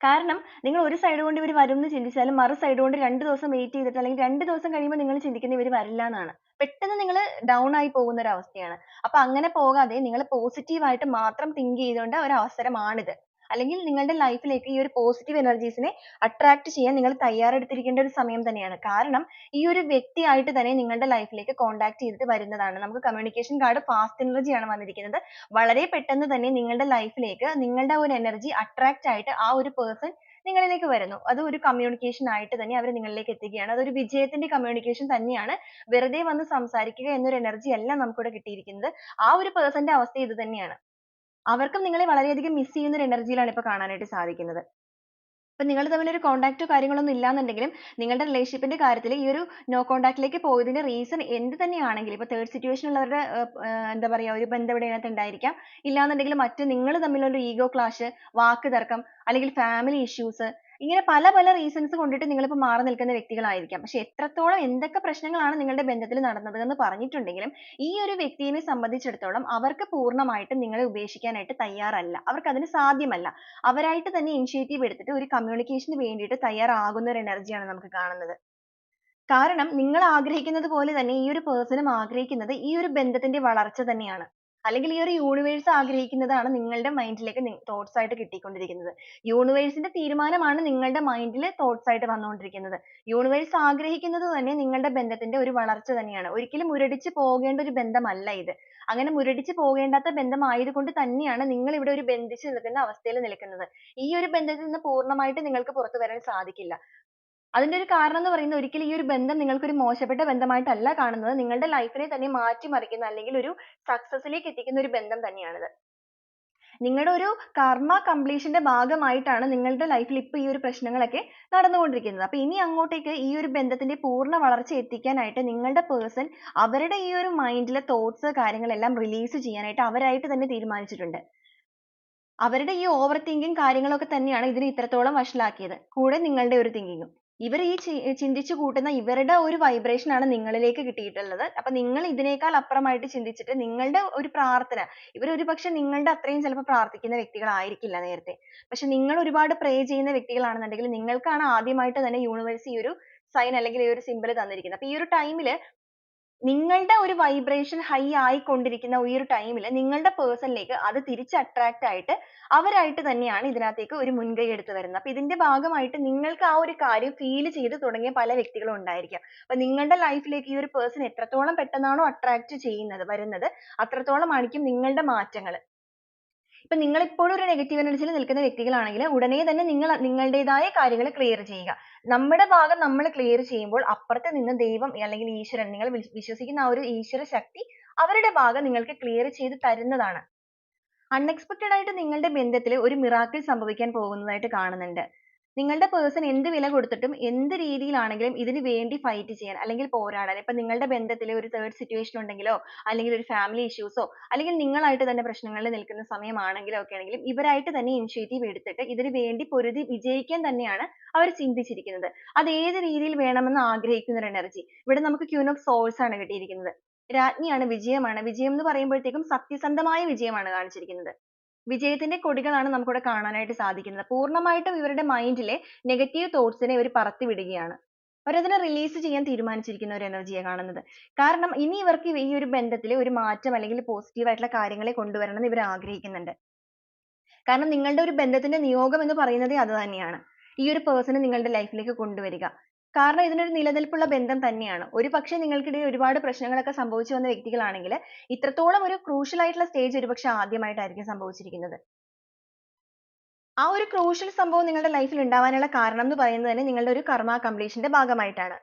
കാരണം നിങ്ങൾ ഒരു side കൊണ്ട് ഇവർ വരും എന്ന് ചിന്തിച്ചാലും മറു side കൊണ്ട് രണ്ട് ദിവസം wait ചെയ്തിട്ട് അല്ലെങ്കിൽ രണ്ട് ദിവസം കഴിയുമ്പോൾ നിങ്ങൾ ചിന്തിക്കുന്നത് ഇവർ വരില്ല എന്നാണ്. പെട്ടെന്ന് നിങ്ങൾ down ആയി പോകുന്ന ഒരു അവസ്ഥയാണ്. അപ്പോൾ അങ്ങനെ പോകാതെ നിങ്ങൾ positive ആയിട്ട് മാത്രം think ചെയ്തുകൊണ്ട് ഒരു അവസരമാണിത്. അല്ലെങ്കിൽ നിങ്ങളുടെ life ലേക്ക് ഈ ഒരു positive energies നെ attract ചെയ്യാൻ നിങ്ങൾ തയ്യാറെടുത്തിരിക്കേണ്ട ഒരു സമയം തന്നെയാണ്. കാരണം ഈ ഒരു വ്യക്തി ആയിട്ട് തന്നെ നിങ്ങളുടെ life ലേക്ക് contact ചെയ്തിട്ട് വരുന്നതാണ്. നമുക്ക് communication card fast energy ആണ് വന്നിരിക്കുന്നത്. വളരെ പെട്ടെന്ന് തന്നെ നിങ്ങളുടെ life ലേക്ക് നിങ്ങളുടെ ഒരു energy attract ആയിട്ട് ആ ഒരു person നിങ്ങളിലേക്ക് വരുന്നു. അത് ഒരു communication ആയിട്ട് തന്നെ അവർ നിങ്ങളിലേക്ക് എത്തുകയാണ്. അതൊരു വിജയത്തിന്റെ communication തന്നെയാണ്. വെറുതെ വന്ന് സംസാരിക്കുക എന്നൊരു energy അല്ല നമുക്ക് ഇവിടെ കിട്ടിയിരിക്കുന്നത്. ആ ഒരു person ന്റെ അവസ്ഥ ഇത് തന്നെയാണ്. അവർക്കും നിങ്ങളെ വളരെയധികം മിസ് ചെയ്യുന്ന ഒരു എനർജിയിലാണ് ഇപ്പോൾ കാണാനായിട്ട് സാധിക്കുന്നത്. ഇപ്പൊ നിങ്ങൾ തമ്മിൽ ഒരു കോൺടാക്റ്റോ കാര്യങ്ങളൊന്നും ഇല്ലാന്നുണ്ടെങ്കിലും നിങ്ങളുടെ റിലേഷൻഷിപ്പിന്റെ കാര്യത്തിൽ ഈ ഒരു നോ കോൺടാക്റ്റിലേക്ക് പോയതിന്റെ റീസൺ എന്ത് തന്നെയാണെങ്കിലും ഇപ്പൊ തേർഡ് സിറ്റുവേഷൻ ഉള്ളവരുടെ എന്താ പറയുക ഒരു ബന്ധം ഇവിടെ അതിനകത്ത് ഉണ്ടായിരിക്കാം. ഇല്ലാന്നുണ്ടെങ്കിൽ മറ്റ് നിങ്ങൾ തമ്മിലുള്ള ഈഗോ ക്ലാഷ് വാക്ക് തർക്കം അല്ലെങ്കിൽ ഫാമിലി issues ഇങ്ങനെ പല പല reasons കൊണ്ടിട്ട് നിങ്ങൾ ഇപ്പോൾ മാറി നിൽക്കുന്ന വ്യക്തികളായിരിക്കാം. പക്ഷേ എത്രത്തോളം എന്തൊക്കെ പ്രശ്നങ്ങളാണ് നിങ്ങളുടെ ബന്ധത്തിൽ നടന്നത് എന്ന് പറഞ്ഞിട്ടുണ്ടെങ്കിലും ഈ ഒരു വ്യക്തിയെ സംബന്ധിച്ചിടത്തോളം അവർക്ക് പൂർണമായിട്ടും നിങ്ങളെ ഉപേക്ഷിക്കാനായിട്ട് തയ്യാറല്ല. അവർക്ക് അതിന് സാധ്യമല്ല. അവരായിട്ട് തന്നെ initiative എടുത്തിട്ട് ഒരു communication ന് വേണ്ടിയിട്ട് തയ്യാറാകുന്ന ഒരു energy നമുക്ക് കാണുന്നത്. കാരണം നിങ്ങൾ ആഗ്രഹിക്കുന്നത് പോലെ തന്നെ ഈ ഒരു person ഉം ആഗ്രഹിക്കുന്നത് ഈ ഒരു ബന്ധത്തിന്റെ വളർച്ച തന്നെയാണ്. അല്ലെങ്കിൽ ഈ ഒരു universe ആഗ്രഹിക്കുന്നതാണ് നിങ്ങളുടെ mind ലേക്ക് thoughts ആയിട്ട് കിട്ടിക്കൊണ്ടിരിക്കുന്നത്. universe ന്റെ തീരുമാനമാണ് നിങ്ങളുടെ mind ൽ thoughts ആയിട്ട് വന്നുകൊണ്ടിരിക്കുന്നത്. universe ആഗ്രഹിക്കുന്നത് തന്നെ നിങ്ങളുടെ ബന്ധത്തിന്റെ ഒരു വളർച്ച തന്നെയാണ്. ഒരിക്കലും മുരടിച്ച് പോകേണ്ട ഒരു ബന്ധമല്ല ഇത്. അങ്ങനെ മുരടിച്ച് പോകേണ്ടാത്ത ബന്ധം തന്നെയാണ് നിങ്ങൾ ഇവിടെ ഒരു ബന്ധിച്ച് നിൽക്കുന്ന അവസ്ഥയിൽ നിൽക്കുന്നത്. ഈ ഒരു ബന്ധത്തിൽ നിന്ന് പൂർണമായിട്ട് നിങ്ങൾക്ക് പുറത്തുവരാൻ സാധിക്കില്ല. അതിന്റെ ഒരു കാരണം എന്ന് പറയുന്നത് ഒരിക്കലും ഈ ഒരു ബന്ധം നിങ്ങൾക്ക് ഒരു മോശപ്പെട്ട ബന്ധമായിട്ടല്ല കാണുന്നത്. നിങ്ങളുടെ life നെ തന്നെ മാറ്റിമറിക്കുന്ന അല്ലെങ്കിൽ ഒരു success ലേക്ക് എത്തിക്കുന്ന ഒരു ബന്ധം തന്നെയാണിത്. നിങ്ങളുടെ ഒരു കർമ്മ completion ന്റെ ഭാഗമായിട്ടാണ് നിങ്ങളുടെ life ൽ ഈ ഒരു പ്രശ്നങ്ങളൊക്കെ നടന്നുകൊണ്ടിരിക്കുന്നത്. അപ്പോൾ ഇനി അങ്ങോട്ടേക്ക് ഈ ഒരു ബന്ധത്തിന്റെ പൂർണ വളർച്ച എത്തിക്കാനായിട്ട് നിങ്ങളുടെ person അവരുടെ ഈ ഒരു mind ലെ thoughts കാര്യങ്ങളെല്ലാം release ചെയ്യാനായിട്ട് അവരായിട്ട് തന്നെ തീരുമാനിച്ചിട്ടുണ്ട്. അവരുടെ ഈ over thinking കാര്യങ്ങളൊക്കെ തന്നെയാണ് ഇതിനെ ഇത്രത്തോളം വഷളാക്കിയത്. കൂടെ നിങ്ങളുടെ ഒരു thinking ഉം ഇവർ ഈ ചിന്തിച്ചു കൂട്ടുന്ന ഇവരുടെ ഒരു vibration ആണ് നിങ്ങളിലേക്ക് കിട്ടിയിട്ടുള്ളത്. അപ്പോൾ നിങ്ങൾ ഇതിനേക്കാൾ അപ്പുറമായിട്ട് ചിന്തിച്ചിട്ട് നിങ്ങളുടെ ഒരു പ്രാർത്ഥന ഇവർ ഒരുപക്ഷേ നിങ്ങളുടെ അത്രയും ചിലപ്പോൾ പ്രാർത്ഥിക്കുന്ന വ്യക്തികളായിരിക്കില്ല നേരത്തെ. പക്ഷേ നിങ്ങൾ ഒരുപാട് pray ചെയ്യുന്ന വ്യക്തികളാണെന്നുണ്ടെങ്കിൽ നിങ്ങൾക്കാണ് ആദ്യമായിട്ട് തന്നെ universe ഈ ഒരു sign അല്ലെങ്കിൽ ഈ ഒരു symbol തന്നിരിക്കുന്നത്. അപ്പോൾ ഈ ഒരു time നിങ്ങളുടെ ഒരു vibration high ആയിക്കൊണ്ടിരിക്കുന്ന ഈ ഒരു time ൽ നിങ്ങളുടെ person ലേക്ക് അത് തിരിച്ച് attract ആയിട്ട് അവരായിട്ട് തന്നെയാണ് ഇതിനകത്തേക്ക് ഒരു മുൻകൈ എടുത്ത് വരുന്നത്. അപ്പോ ഇതിന്റെ ഭാഗമായിട്ട് നിങ്ങൾക്ക് ആ ഒരു കാര്യം feel ചെയ്തു തുടങ്ങിയ പല വ്യക്തികളും ഉണ്ടായിരിക്കാം. അപ്പോ നിങ്ങളുടെ life ലേക്ക് ഈ ഒരു person എത്രത്തോളം പെട്ടെന്നാണോ attract ചെയ്യുന്നത് വരുന്നത് അത്രത്തോളം ആയിരിക്കും നിങ്ങളുടെ മാറ്റങ്ങൾ. ഇപ്പൊ നിങ്ങൾ ഇപ്പോഴും ഒരു നെഗറ്റീവ് energy ൽ നിൽക്കുന്ന വ്യക്തികളാണെങ്കിൽ ഉടനെ തന്നെ നിങ്ങൾ നിങ്ങളുടേതായ കാര്യങ്ങൾ ക്ലിയർ ചെയ്യുക. നമ്മുടെ ഭാഗം നമ്മൾ ക്ലിയർ ചെയ്യുമ്പോൾ അപ്പുറത്ത് നിന്ന് ദൈവം അല്ലെങ്കിൽ ഈശ്വരൻ നിങ്ങൾ വിശ്വസിക്കുന്ന ആ ഒരു ഈശ്വര ശക്തി അവരുടെ ഭാഗം നിങ്ങൾക്ക് ക്ലിയർ ചെയ്ത് തരുന്നതാണ്. അൺഎക്സ്പെക്റ്റഡ് ആയിട്ട് നിങ്ങളുടെ ബന്ധത്തിൽ ഒരു miracle സംഭവിക്കാൻ പോകുന്നതായിട്ട് കാണുന്നുണ്ട്. നിങ്ങളുടെ പേഴ്സൺ എന്ത് വില കൊടുത്തിട്ടും എന്ത് രീതിയിലാണെങ്കിലും ഇതിന് വേണ്ടി ഫൈറ്റ് ചെയ്യാൻ അല്ലെങ്കിൽ പോരാടാൻ. ഇപ്പൊ നിങ്ങളുടെ ബന്ധത്തിൽ ഒരു തേർഡ് സിറ്റുവേഷൻ ഉണ്ടെങ്കിലോ അല്ലെങ്കിൽ ഒരു ഫാമിലി ഇഷ്യൂസോ അല്ലെങ്കിൽ നിങ്ങളായിട്ട് തന്നെ പ്രശ്നങ്ങളിൽ നിൽക്കുന്ന സമയമാണെങ്കിലോ ഒക്കെ ആണെങ്കിലും ഇവരായിട്ട് തന്നെ ഇനിഷ്യേറ്റീവ് എടുത്തിട്ട് ഇതിന് വേണ്ടി പൊരുതി വിജയിക്കാൻ തന്നെയാണ് അവർ ചിന്തിച്ചിരിക്കുന്നത്. അത് ഏത് രീതിയിൽ വേണമെന്ന് ആഗ്രഹിക്കുന്ന ഒരു എനർജി ഇവിടെ നമുക്ക് ക്യൂൻ ഓഫ് സോൾസ് ആണ് കിട്ടിയിരിക്കുന്നത്. രാജ്ഞിയാണ് വിജയമാണ്. വിജയം എന്ന് പറയുമ്പോഴത്തേക്കും സത്യസന്ധമായ വിജയമാണ് കാണിച്ചിരിക്കുന്നത്. വിജയത്തിന്റെ കൊടികളാണ് നമുക്കിവിടെ കാണാനായിട്ട് സാധിക്കുന്നത്. പൂർണമായിട്ടും ഇവരുടെ മൈൻഡിലെ നെഗറ്റീവ് തോട്ട്സിനെ ഇവർ പറത്തി വിടുകയാണ് അവരതിനെ റിലീസ് ചെയ്യാൻ തീരുമാനിച്ചിരിക്കുന്ന ഒരു എനർജിയാണ് കാണുന്നത്. കാരണം ഇനി ഇവർക്ക് ഈ ഒരു ബന്ധത്തിൽ ഒരു മാറ്റം അല്ലെങ്കിൽ positive ആയിട്ടുള്ള കാര്യങ്ങളെ കൊണ്ടുവരണം എന്ന് ഇവർ ആഗ്രഹിക്കുന്നുണ്ട്. കാരണം നിങ്ങളുടെ ഒരു ബന്ധത്തിന്റെ നിയോഗം എന്ന് പറയുന്നത് അത് തന്നെയാണ്. ഈ ഒരു പേഴ്സണെ നിങ്ങളുടെ ലൈഫിലേക്ക് കൊണ്ടുവരിക. കാരണം ഇതിനൊരു നിലനിൽപ്പുള്ള ബന്ധം തന്നെയാണ്. ഒരു പക്ഷേ നിങ്ങൾക്കിടയിൽ ഒരുപാട് പ്രശ്നങ്ങളൊക്കെ സംഭവിച്ചു വന്ന വ്യക്തികളാണെങ്കിൽ ഇത്രത്തോളം ഒരു ക്രൂഷ്യൽ ആയിട്ടുള്ള സ്റ്റേജ് ഒരുപക്ഷെ ആദ്യമായിട്ടായിരിക്കും സംഭവിച്ചിരിക്കുന്നത്. ആ ഒരു ക്രൂഷ്യൽ സംഭവം നിങ്ങളുടെ ലൈഫിൽ ഉണ്ടാവാനുള്ള കാരണം എന്ന് പറയുന്നത് തന്നെ നിങ്ങളുടെ ഒരു കർമ്മ കംപ്ലീഷന്റെ ഭാഗമായിട്ടാണ്.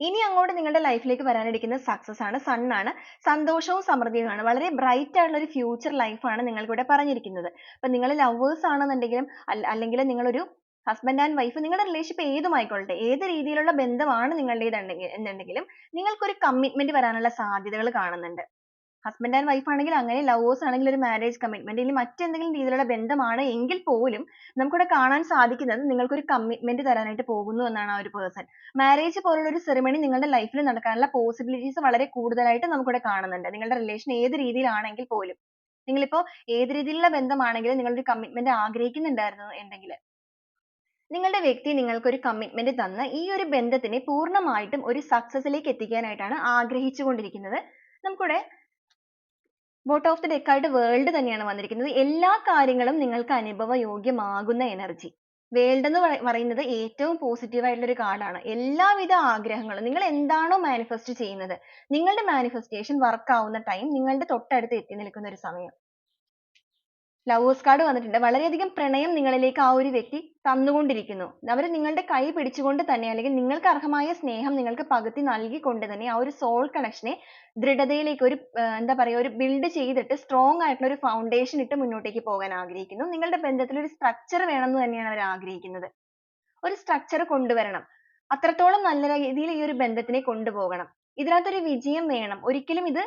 ഇനി അങ്ങോട്ട് നിങ്ങളുടെ ലൈഫിലേക്ക് വരാനിരിക്കുന്ന സക്സസ് ആണ് സൺ ആണ്. സന്തോഷവും സമൃദ്ധിയുമാണ് വളരെ ബ്രൈറ്റ് ആയിട്ടുള്ള ഒരു ഫ്യൂച്ചർ ലൈഫാണ് ഇവിടെ പറഞ്ഞിരിക്കുന്നത്. അപ്പൊ നിങ്ങൾ ലവേഴ്സ് ആണെന്നുണ്ടെങ്കിലും അല്ലെങ്കിൽ നിങ്ങളൊരു ഹസ്ബൻഡ് ആൻഡ് വൈഫ് നിങ്ങളുടെ റിലേഷൻഷിപ്പ് ഏതുമായിക്കൊള്ളട്ടെ? ഏത് രീതിയിലുള്ള ബന്ധമാണ് നിങ്ങളുടേത് എന്നുണ്ടെങ്കിലും നിങ്ങൾക്കൊരു കമ്മിറ്റ്മെന്റ് വരാനുള്ള സാധ്യതകൾ കാണുന്നുണ്ട്. ഹസ്ബൻഡ് ആൻഡ് വൈഫ് ആണെങ്കിൽ അങ്ങനെ ലവേഴ്സ് ആണെങ്കിൽ ഒരു marriage commitment ഇനി മറ്റെന്തെങ്കിലും രീതിയിലുള്ള ബന്ധമാണ് എങ്കിൽ പോലും നമുക്കിവിടെ കാണാൻ സാധിക്കുന്നത് നിങ്ങൾക്കൊരു കമ്മിറ്റ്മെന്റ് തരാനായിട്ട് പോകുന്നു എന്നാണ് ആ ഒരു പേഴ്സൺ marriage പോലുള്ള ഒരു സെറിമണി നിങ്ങളുടെ ലൈഫിൽ നടക്കാനുള്ള പോസിബിലിറ്റീസ് വളരെ കൂടുതലായിട്ട് നമുക്കിവിടെ കാണുന്നുണ്ട്. നിങ്ങളുടെ റിലേഷൻ ഏത് രീതിയിലാണെങ്കിൽ പോലും. നിങ്ങളിപ്പോ ഏത് രീതിയിലുള്ള ബന്ധമാണെങ്കിലും നിങ്ങളൊരു കമ്മിറ്റ്മെന്റ് ആഗ്രഹിക്കുന്നുണ്ടായിരുന്നു എന്നുണ്ടെങ്കിൽ നിങ്ങളുടെ വ്യക്തി നിങ്ങൾക്ക് ഒരു കമ്മിറ്റ്മെന്റ് തന്ന് ഈ ഒരു ബന്ധത്തിനെ പൂർണമായിട്ടും ഒരു സക്സസിലേക്ക് എത്തിക്കാനായിട്ടാണ് ആഗ്രഹിച്ചുകൊണ്ടിരിക്കുന്നത്. നമുക്കിവിടെ ബോട്ട് ഓഫ് ദി ഡെക്ക് ആയിട്ട് വേൾഡ് തന്നെയാണ് വന്നിരിക്കുന്നത്. എല്ലാ കാര്യങ്ങളും നിങ്ങൾക്ക് അനുഭവയോഗ്യമാകുന്ന എനർജി വേൾഡ് എന്ന് പറയുന്നത് ഏറ്റവും പോസിറ്റീവ് ആയിട്ടുള്ള ഒരു കാർഡാണ്. എല്ലാവിധ ആഗ്രഹങ്ങളും നിങ്ങൾ എന്താണോ മാനിഫെസ്റ്റ് ചെയ്യുന്നത് നിങ്ങളുടെ മാനിഫെസ്റ്റേഷൻ വർക്ക് ആവുന്ന ടൈം നിങ്ങളുടെ തൊട്ടടുത്ത് എത്തി നിൽക്കുന്ന ഒരു സമയം. ലവേഴ്സ് കാർഡ് വന്നിട്ടുണ്ട്. വളരെയധികം പ്രണയം നിങ്ങളിലേക്ക് ആ ഒരു വ്യക്തി തന്നുകൊണ്ടിരിക്കുന്നു. അവർ നിങ്ങളുടെ കൈ പിടിച്ചുകൊണ്ട് തന്നെ അല്ലെങ്കിൽ നിങ്ങൾക്ക് അർഹമായ സ്നേഹം നിങ്ങൾക്ക് പകുതി നൽകിക്കൊണ്ട് തന്നെ ആ ഒരു സോൾ കണക്ഷനെ ദൃഢതയിലേക്ക് ഒരു എന്താ പറയുക ഒരു ബിൽഡ് ചെയ്തിട്ട് സ്ട്രോങ് ആയിട്ടുള്ള ഒരു ഫൗണ്ടേഷൻ ഇട്ട് മുന്നോട്ടേക്ക് പോകാൻ ആഗ്രഹിക്കുന്നു. നിങ്ങളുടെ ബന്ധത്തിൽ ഒരു സ്ട്രക്ചർ വേണമെന്ന് തന്നെയാണ് അവർ ആഗ്രഹിക്കുന്നത്. ഒരു സ്ട്രക്ചർ കൊണ്ടുവരണം. അത്രത്തോളം നല്ല രീതിയിൽ ഈ ഒരു ബന്ധത്തിനെ കൊണ്ടുപോകണം. ഇതിനകത്തൊരു വിജയം വേണം. ഒരിക്കലും ഇത്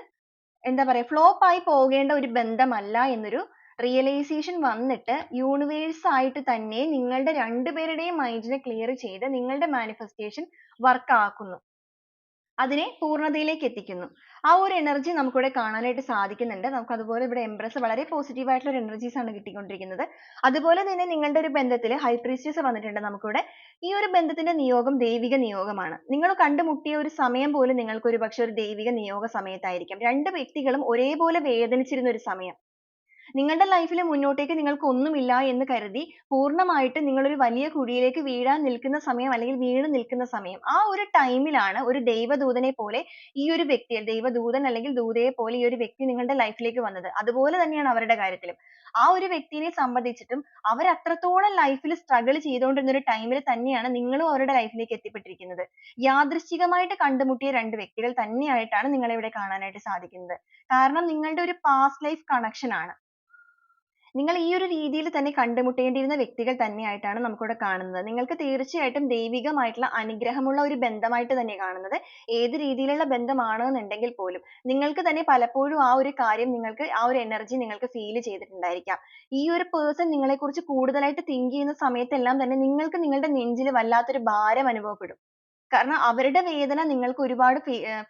എന്താ പറയാ ഫ്ലോപ്പ് ആയി പോകേണ്ട ഒരു ബന്ധമല്ല എന്നൊരു റിയലൈസേഷൻ വന്നിട്ട് യൂണിവേഴ്സ് ആയിട്ട് തന്നെ നിങ്ങളുടെ രണ്ടുപേരുടെയും മൈൻഡിനെ ക്ലിയർ ചെയ്ത് നിങ്ങളുടെ മാനിഫെസ്റ്റേഷൻ വർക്ക് ആക്കുന്നു. അതിനെ പൂർണതയിലേക്ക് എത്തിക്കുന്നു. ആ ഒരു എനർജി നമുക്കിവിടെ കാണാനായിട്ട് സാധിക്കുന്നുണ്ട്. നമുക്ക് അതുപോലെ ഇവിടെ എംപ്രസ് വളരെ പോസിറ്റീവ് ആയിട്ടുള്ള ഒരു എനർജീസ് ആണ് കിട്ടിക്കൊണ്ടിരിക്കുന്നത്. അതുപോലെ തന്നെ നിങ്ങളുടെ ഒരു ബന്ധത്തിൽ ഹൈ പ്രീസ്റ്റസ് വന്നിട്ടുണ്ട് നമുക്കിവിടെ. ഈ ഒരു ബന്ധത്തിന്റെ നിയോഗം ദൈവിക നിയോഗമാണ്. നിങ്ങൾ കണ്ടുമുട്ടിയ ഒരു സമയം പോലും നിങ്ങൾക്ക് ഒരു പക്ഷെ ഒരു ദൈവിക നിയോഗ സമയത്തായിരിക്കാം. രണ്ട് വ്യക്തികളും ഒരേപോലെ വേദനിച്ചിരുന്ന ഒരു സമയം. നിങ്ങളുടെ ലൈഫിൽ മുന്നോട്ടേക്ക് നിങ്ങൾക്ക് ഒന്നുമില്ല എന്ന് കരുതി പൂർണമായിട്ട് നിങ്ങൾ ഒരു വലിയ കുഴിയിലേക്ക് വീഴാൻ നിൽക്കുന്ന സമയം അല്ലെങ്കിൽ വീണ് നിൽക്കുന്ന സമയം ആ ഒരു ടൈമിലാണ് ഒരു ദൈവദൂതനെ പോലെ ഈ ഒരു വ്യക്തി ദൈവദൂതൻ അല്ലെങ്കിൽ ദൂതയെ പോലെ ഈ ഒരു വ്യക്തി നിങ്ങളുടെ ലൈഫിലേക്ക് വന്നത്. അതുപോലെ തന്നെയാണ് അവരുടെ കാര്യത്തിലും. ആ ഒരു വ്യക്തിനെ സംബന്ധിച്ചിട്ടും അവർ അത്രത്തോളം ലൈഫിൽ സ്ട്രഗിൾ ചെയ്തുകൊണ്ടിരുന്ന ഒരു ടൈമിൽ തന്നെയാണ് നിങ്ങളും അവരുടെ ലൈഫിലേക്ക് എത്തിപ്പെട്ടിരിക്കുന്നത്. യാദൃശ്ചികമായിട്ട് കണ്ടുമുട്ടിയ രണ്ട് വ്യക്തികൾ തന്നെയായിട്ടാണ് നിങ്ങളെ ഇവിടെ കാണാനായിട്ട് സാധിക്കുന്നത്. കാരണം നിങ്ങളുടെ ഒരു പാസ്റ്റ് ലൈഫ് കണക്ഷൻ ആണ്. നിങ്ങൾ ഈ ഒരു രീതിയിൽ തന്നെ കണ്ടുമുട്ടേണ്ടിയിരുന്ന വ്യക്തികൾ തന്നെയായിട്ടാണ് നമുക്കിവിടെ കാണുന്നത്. നിങ്ങൾക്ക് തീർച്ചയായിട്ടും ദൈവികമായിട്ടുള്ള അനുഗ്രഹമുള്ള ഒരു ബന്ധമായിട്ട് തന്നെ കാണുന്നത്. ഏത് രീതിയിലുള്ള ബന്ധമാണ് എന്നുണ്ടെങ്കിൽ പോലും നിങ്ങൾക്ക് തന്നെ പലപ്പോഴും ആ ഒരു കാര്യം നിങ്ങൾക്ക് ആ ഒരു എനർജി നിങ്ങൾക്ക് ഫീൽ ചെയ്തിട്ടുണ്ടായിരിക്കാം. ഈ ഒരു പേഴ്സൺ നിങ്ങളെക്കുറിച്ച് കൂടുതലായിട്ട് തിങ്ക് ചെയ്യുന്ന സമയത്തെല്ലാം തന്നെ നിങ്ങൾക്ക് നിങ്ങളുടെ നെഞ്ചിൽ വല്ലാത്തൊരു ഭാരം അനുഭവപ്പെടും. കാരണം അവരുടെ വേദന നിങ്ങൾക്ക് ഒരുപാട്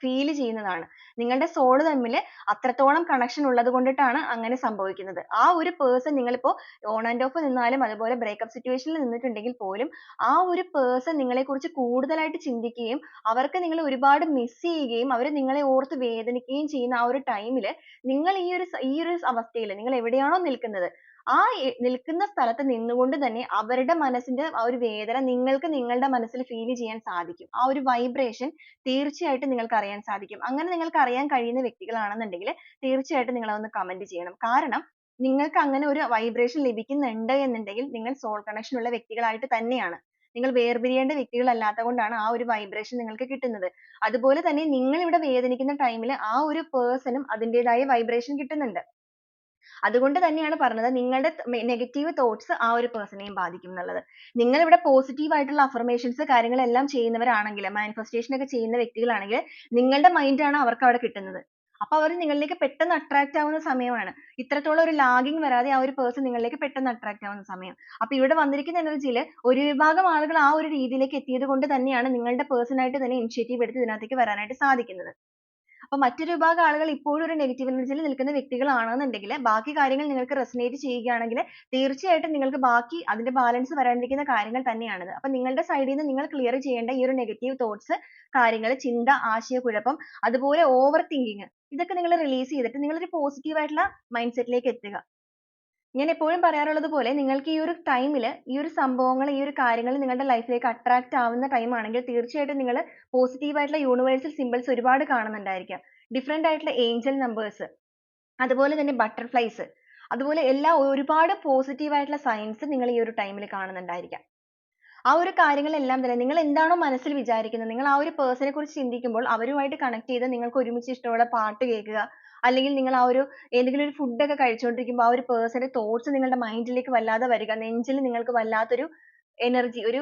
ഫീൽ ചെയ്യുന്നതാണ്. നിങ്ങളുടെ soul തമ്മിൽ അത്രത്തോളം connection ഉള്ളത് കൊണ്ടിട്ടാണ് അങ്ങനെ സംഭവിക്കുന്നത്. ആ ഒരു person നിങ്ങളിപ്പോ on and off നിന്നാലും അതുപോലെ breakup situation ൽ നിന്നിട്ടുണ്ടെങ്കിൽ പോലും ആ ഒരു person നിങ്ങളെക്കുറിച്ച് കൂടുതലായിട്ട് ചിന്തിക്കുകയും അവർക്ക് നിങ്ങളെ ഒരുപാട് miss ചെയ്യുകയും അവർ നിങ്ങളെ ഓർത്ത് വേദനിക്കുകയും ചെയ്യുന്ന ആ ഒരു time നിങ്ങൾ ഈ ഒരു ഈ ഒരു അവസ്ഥയിൽ നിങ്ങൾ എവിടെയാണോ നിൽക്കുന്നത് ആ നിൽക്കുന്ന സ്ഥലത്ത് നിന്നുകൊണ്ട് തന്നെ അവരുടെ മനസ്സിന്റെ ആ ഒരു വേദന നിങ്ങൾക്ക് നിങ്ങളുടെ മനസ്സിൽ feel ചെയ്യാൻ സാധിക്കും. ആ ഒരു vibration തീർച്ചയായിട്ടും നിങ്ങൾക്ക് അറിയാൻ സാധിക്കും. അങ്ങനെ നിങ്ങൾക്ക് അറിയാൻ കഴിയുന്ന വ്യക്തികളാണെന്നുണ്ടെങ്കിൽ തീർച്ചയായിട്ടും നിങ്ങൾ അതൊന്ന് comment ചെയ്യണം. കാരണം നിങ്ങൾക്ക് അങ്ങനെ ഒരു vibration ലഭിക്കുന്നുണ്ട് എന്നുണ്ടെങ്കിൽ നിങ്ങൾ soul connection ഉള്ള വ്യക്തികളായിട്ട് തന്നെയാണ്. നിങ്ങൾ വേർപിരിയേണ്ട വ്യക്തികളല്ലാത്ത കൊണ്ടാണ് ആ ഒരു vibration നിങ്ങൾക്ക് കിട്ടുന്നത്. അതുപോലെ തന്നെ നിങ്ങൾ ഇവിടെ വേദനിക്കുന്ന time ൽ ആ ഒരു person നും അതിന്റേതായ vibration കിട്ടുന്നുണ്ട്. അതുകൊണ്ട് തന്നെയാണ് പറഞ്ഞത് നിങ്ങളുടെ നെഗറ്റീവ് തോട്ട്സ് ആ ഒരു പേഴ്സണെയും ബാധിക്കും എന്നുള്ളത്. നിങ്ങൾ ഇവിടെ പോസിറ്റീവ് ആയിട്ടുള്ള അഫർമേഷൻസ് കാര്യങ്ങളെല്ലാം ചെയ്യുന്നവരാണെങ്കിൽ മാനിഫെസ്റ്റേഷൻ ഒക്കെ ചെയ്യുന്ന വ്യക്തികളാണെങ്കിൽ നിങ്ങളുടെ മൈൻഡ് ആണ് അവർക്ക് അവിടെ കിട്ടുന്നത്. അപ്പൊ അവർ നിങ്ങളിലേക്ക് പെട്ടെന്ന് attract ആവുന്ന സമയമാണ്. ഇത്രത്തോളം ഒരു lagging വരാതെ ആ ഒരു person നിങ്ങളിലേക്ക് പെട്ടെന്ന് attract ആവുന്ന സമയം. അപ്പൊ ഇവിടെ വന്നിരിക്കുന്ന energy യിൽ ഒരു വിഭാഗം ആളുകൾ ആ ഒരു രീതിയിലേക്ക് എത്തിയത് കൊണ്ട് തന്നെയാണ് നിങ്ങളുടെ person ആയിട്ട് തന്നെ ഇനിഷ്യേറ്റീവ് എടുത്ത് ഇതിനകത്തേക്ക് വരാനായിട്ട് സാധിക്കുന്നത്. അപ്പൊ മറ്റൊരു വിഭാഗം ആളുകൾ ഇപ്പോഴും ഒരു negative energy നിൽക്കുന്ന വ്യക്തികളാണെന്നുണ്ടെങ്കിൽ ബാക്കി കാര്യങ്ങൾ നിങ്ങൾക്ക് resonate ചെയ്യുകയാണെങ്കിൽ തീർച്ചയായിട്ടും നിങ്ങൾക്ക് ബാക്കി അതിന്റെ balance വരാനിരിക്കുന്ന കാര്യങ്ങൾ തന്നെയാണത്. അപ്പൊ നിങ്ങളുടെ side ന്ന് നിങ്ങൾ clear ചെയ്യേണ്ട ഈ ഒരു negative thoughts കാര്യങ്ങൾ ചിന്ത ആശയക്കുഴപ്പം അതുപോലെ over thinking ഇതൊക്കെ നിങ്ങൾ release ചെയ്തിട്ട് നിങ്ങൾ ഒരു positive ആയിട്ടുള്ള mindset ലേക്ക് എത്തുക. ഞാൻ എപ്പോഴും പറയാറുള്ളത് പോലെ നിങ്ങൾക്ക് ഈ ഒരു ടൈമിൽ ഈ ഒരു സംഭവങ്ങൾ ഈ ഒരു കാര്യങ്ങൾ നിങ്ങളുടെ ലൈഫിലേക്ക് അട്രാക്ട് ആവുന്ന ടൈം ആണെങ്കിൽ തീർച്ചയായിട്ടും നിങ്ങൾ പോസിറ്റീവ് ആയിട്ടുള്ള യൂണിവേഴ്സൽ symbols ഒരുപാട് കാണുന്നുണ്ടായിരിക്കാം. ഡിഫറെന്റ് ആയിട്ടുള്ള ഏഞ്ചൽ നമ്പേഴ്സ് അതുപോലെ തന്നെ ബട്ടർഫ്ലൈസ് അതുപോലെ എല്ലാ ഒരുപാട് പോസിറ്റീവ് ആയിട്ടുള്ള സയൻസ് നിങ്ങൾ ഈ ഒരു ടൈമിൽ കാണുന്നുണ്ടായിരിക്കാം. ആ ഒരു കാര്യങ്ങളെല്ലാം തന്നെ നിങ്ങൾ എന്താണോ മനസ്സിൽ വിചാരിക്കുന്നത് നിങ്ങൾ ആ ഒരു പേഴ്സണെ കുറിച്ച് ചിന്തിക്കുമ്പോൾ അവരുമായിട്ട് കണക്ട് ചെയ്ത് നിങ്ങൾക്ക് ഒരുമിച്ച് ഇഷ്ടമുള്ള പാട്ട് കേൾക്കുക അല്ലെങ്കിൽ നിങ്ങൾ ആ ഒരു ഏതെങ്കിലും ഒരു ഫുഡ് ഒക്കെ കഴിച്ചുകൊണ്ടിരിക്കുമ്പോൾ ആ ഒരു ന്റെ thoughts നിങ്ങളുടെ മൈൻഡിലേക്ക് ലേക്ക് വല്ലാതെ വരിക. നെഞ്ചിൽ നിങ്ങൾക്ക് വല്ലാത്തൊരു എനർജി ഒരു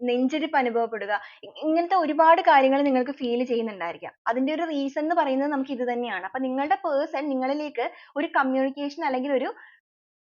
നെഞ്ചിടിപ്പ് അനുഭവപ്പെടുക. ഇങ്ങനത്തെ ഒരുപാട് കാര്യങ്ങൾ നിങ്ങൾക്ക് ഫീൽ ചെയ്യുന്നുണ്ടായിരിക്കാം. അതിന്റെ ഒരു റീസൺ എന്ന് പറയുന്നത് നമുക്ക് ഇത് തന്നെയാണ്. അപ്പൊ നിങ്ങളുടെ പേഴ്സൺ നിങ്ങളിലേക്ക് ഒരു കമ്മ്യൂണിക്കേഷൻ അല്ലെങ്കിൽ ഒരു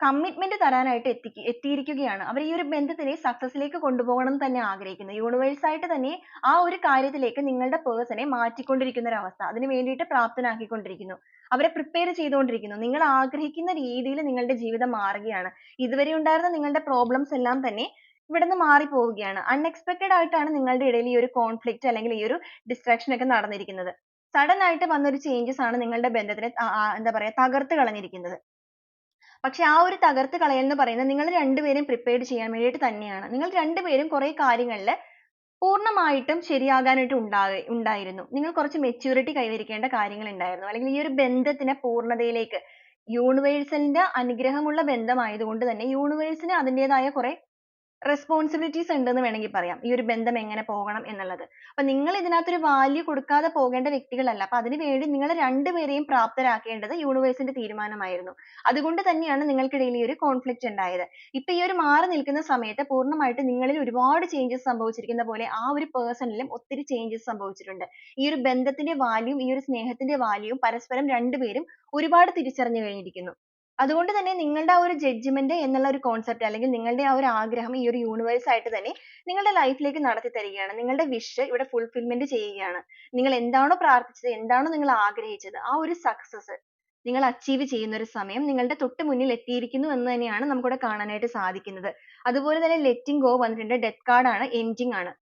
commitment തരാനായിട്ട് എത്തിക്ക് എത്തിയിരിക്കുകയാണ്. അവർ ഈ ഒരു ബന്ധത്തിനെ success ലേക്ക് കൊണ്ടുപോകണം എന്ന് തന്നെ ആഗ്രഹിക്കുന്നു. universe ആയിട്ട് തന്നെ ആ ഒരു കാര്യത്തിലേക്ക് നിങ്ങളുടെ നെ മാറ്റിക്കൊണ്ടിരിക്കുന്ന ഒരു അവസ്ഥ. അതിന് വേണ്ടിയിട്ട് പ്രാപ്തനാക്കിക്കൊണ്ടിരിക്കുന്നു. അവരെ prepare ചെയ്തുകൊണ്ടിരിക്കുന്നു. നിങ്ങൾ ആഗ്രഹിക്കുന്ന രീതിയിൽ നിങ്ങളുടെ ജീവിതം മാറുകയാണ്. ഇതുവരെ ഉണ്ടായിരുന്ന നിങ്ങളുടെ പ്രോബ്ലംസ് എല്ലാം തന്നെ ഇവിടുന്ന് മാറിപ്പോവുകയാണ്. unexpected ആയിട്ടാണ് നിങ്ങളുടെ ഇടയിൽ ഈ ഒരു conflict അല്ലെങ്കിൽ ഈ ഒരു distraction ഒക്കെ നടന്നിരിക്കുന്നത്. സഡൻ ആയിട്ട് വന്ന ഒരു changes ആണ് നിങ്ങളുടെ ബന്ധത്തിനെ എന്താ പറയാ തകർത്ത് കളഞ്ഞിരിക്കുന്നത്. പക്ഷെ ആ ഒരു തകർത്ത് കളയൽ എന്ന് പറയുന്നത് നിങ്ങൾ രണ്ടുപേരും prepared ചെയ്യാൻ വേണ്ടിയിട്ട് തന്നെയാണ്. നിങ്ങൾ രണ്ടുപേരും കുറെ കാര്യങ്ങളിൽ പൂർണമായിട്ടും ശരിയാകാനായിട്ട് ഉണ്ടായി ഉണ്ടായിരുന്നു. നിങ്ങൾ കുറച്ച് maturity കൈവരിക്കേണ്ട കാര്യങ്ങൾ ഉണ്ടായിരുന്നു അല്ലെങ്കിൽ ഈ ഒരു ബന്ധത്തിനെ പൂർണതയിലേക്ക് universal ന്റെ അനുഗ്രഹമുള്ള ബന്ധമായതുകൊണ്ട് തന്നെ universe ന് അതിന്റേതായ കുറെ responsibilities ഉണ്ടെന്ന് വേണമെങ്കിൽ പറയാം. ഈ ഒരു ബന്ധം എങ്ങനെ പോകണം എന്നുള്ളത്. അപ്പൊ നിങ്ങൾ ഇതിനകത്ത് ഒരു value കൊടുക്കാതെ പോകേണ്ട വ്യക്തികളല്ല. അപ്പൊ അതിനുവേണ്ടി നിങ്ങൾ രണ്ടുപേരെയും പ്രാപ്തരാക്കേണ്ടത് യൂണിവേഴ്സിന്റെ ന്റെ തീരുമാനമായിരുന്നു. അതുകൊണ്ട് തന്നെയാണ് നിങ്ങൾക്കിടയിൽ ഈ ഒരു conflict ഉണ്ടായത്. ഇപ്പൊ ഈ ഒരു മാറി നിൽക്കുന്ന സമയത്ത് പൂർണമായിട്ട് നിങ്ങളിൽ ഒരുപാട് changes സംഭവിച്ചിരിക്കുന്ന പോലെ ആ ഒരു person ലും ഒത്തിരി changes സംഭവിച്ചിട്ടുണ്ട്. ഈ ഒരു ബന്ധത്തിന്റെ value ഈ ഒരു സ്നേഹത്തിന്റെ value പരസ്പരം രണ്ടുപേരും ഒരുപാട് തിരിച്ചറിഞ്ഞു കഴിഞ്ഞിരിക്കുന്നു. അതുകൊണ്ട് തന്നെ നിങ്ങളുടെ ആ ഒരു judgement എന്നുള്ള ഒരു concept അല്ലെങ്കിൽ നിങ്ങളുടെ ആ ഒരു ആഗ്രഹം ഈ ഒരു universe ആയിട്ട് തന്നെ നിങ്ങളുടെ life ലേക്ക് നടത്തി തരികയാണ്. നിങ്ങളുടെ wish ഇവിടെ fulfillment ചെയ്യുകയാണ്. നിങ്ങൾ എന്താണോ പ്രാർത്ഥിച്ചത് എന്താണോ നിങ്ങൾ ആഗ്രഹിച്ചത് ആ ഒരു success നിങ്ങൾ achieve ചെയ്യുന്ന ഒരു സമയം നിങ്ങളുടെ തൊട്ട് മുന്നിൽ എത്തിയിരിക്കുന്നു എന്ന് തന്നെയാണ് നമുക്കിവിടെ കാണാനായിട്ട് സാധിക്കുന്നത്. അതുപോലെ തന്നെ letting go വന്നിട്ടുണ്ട്. death card ആണ് ending ആണ്.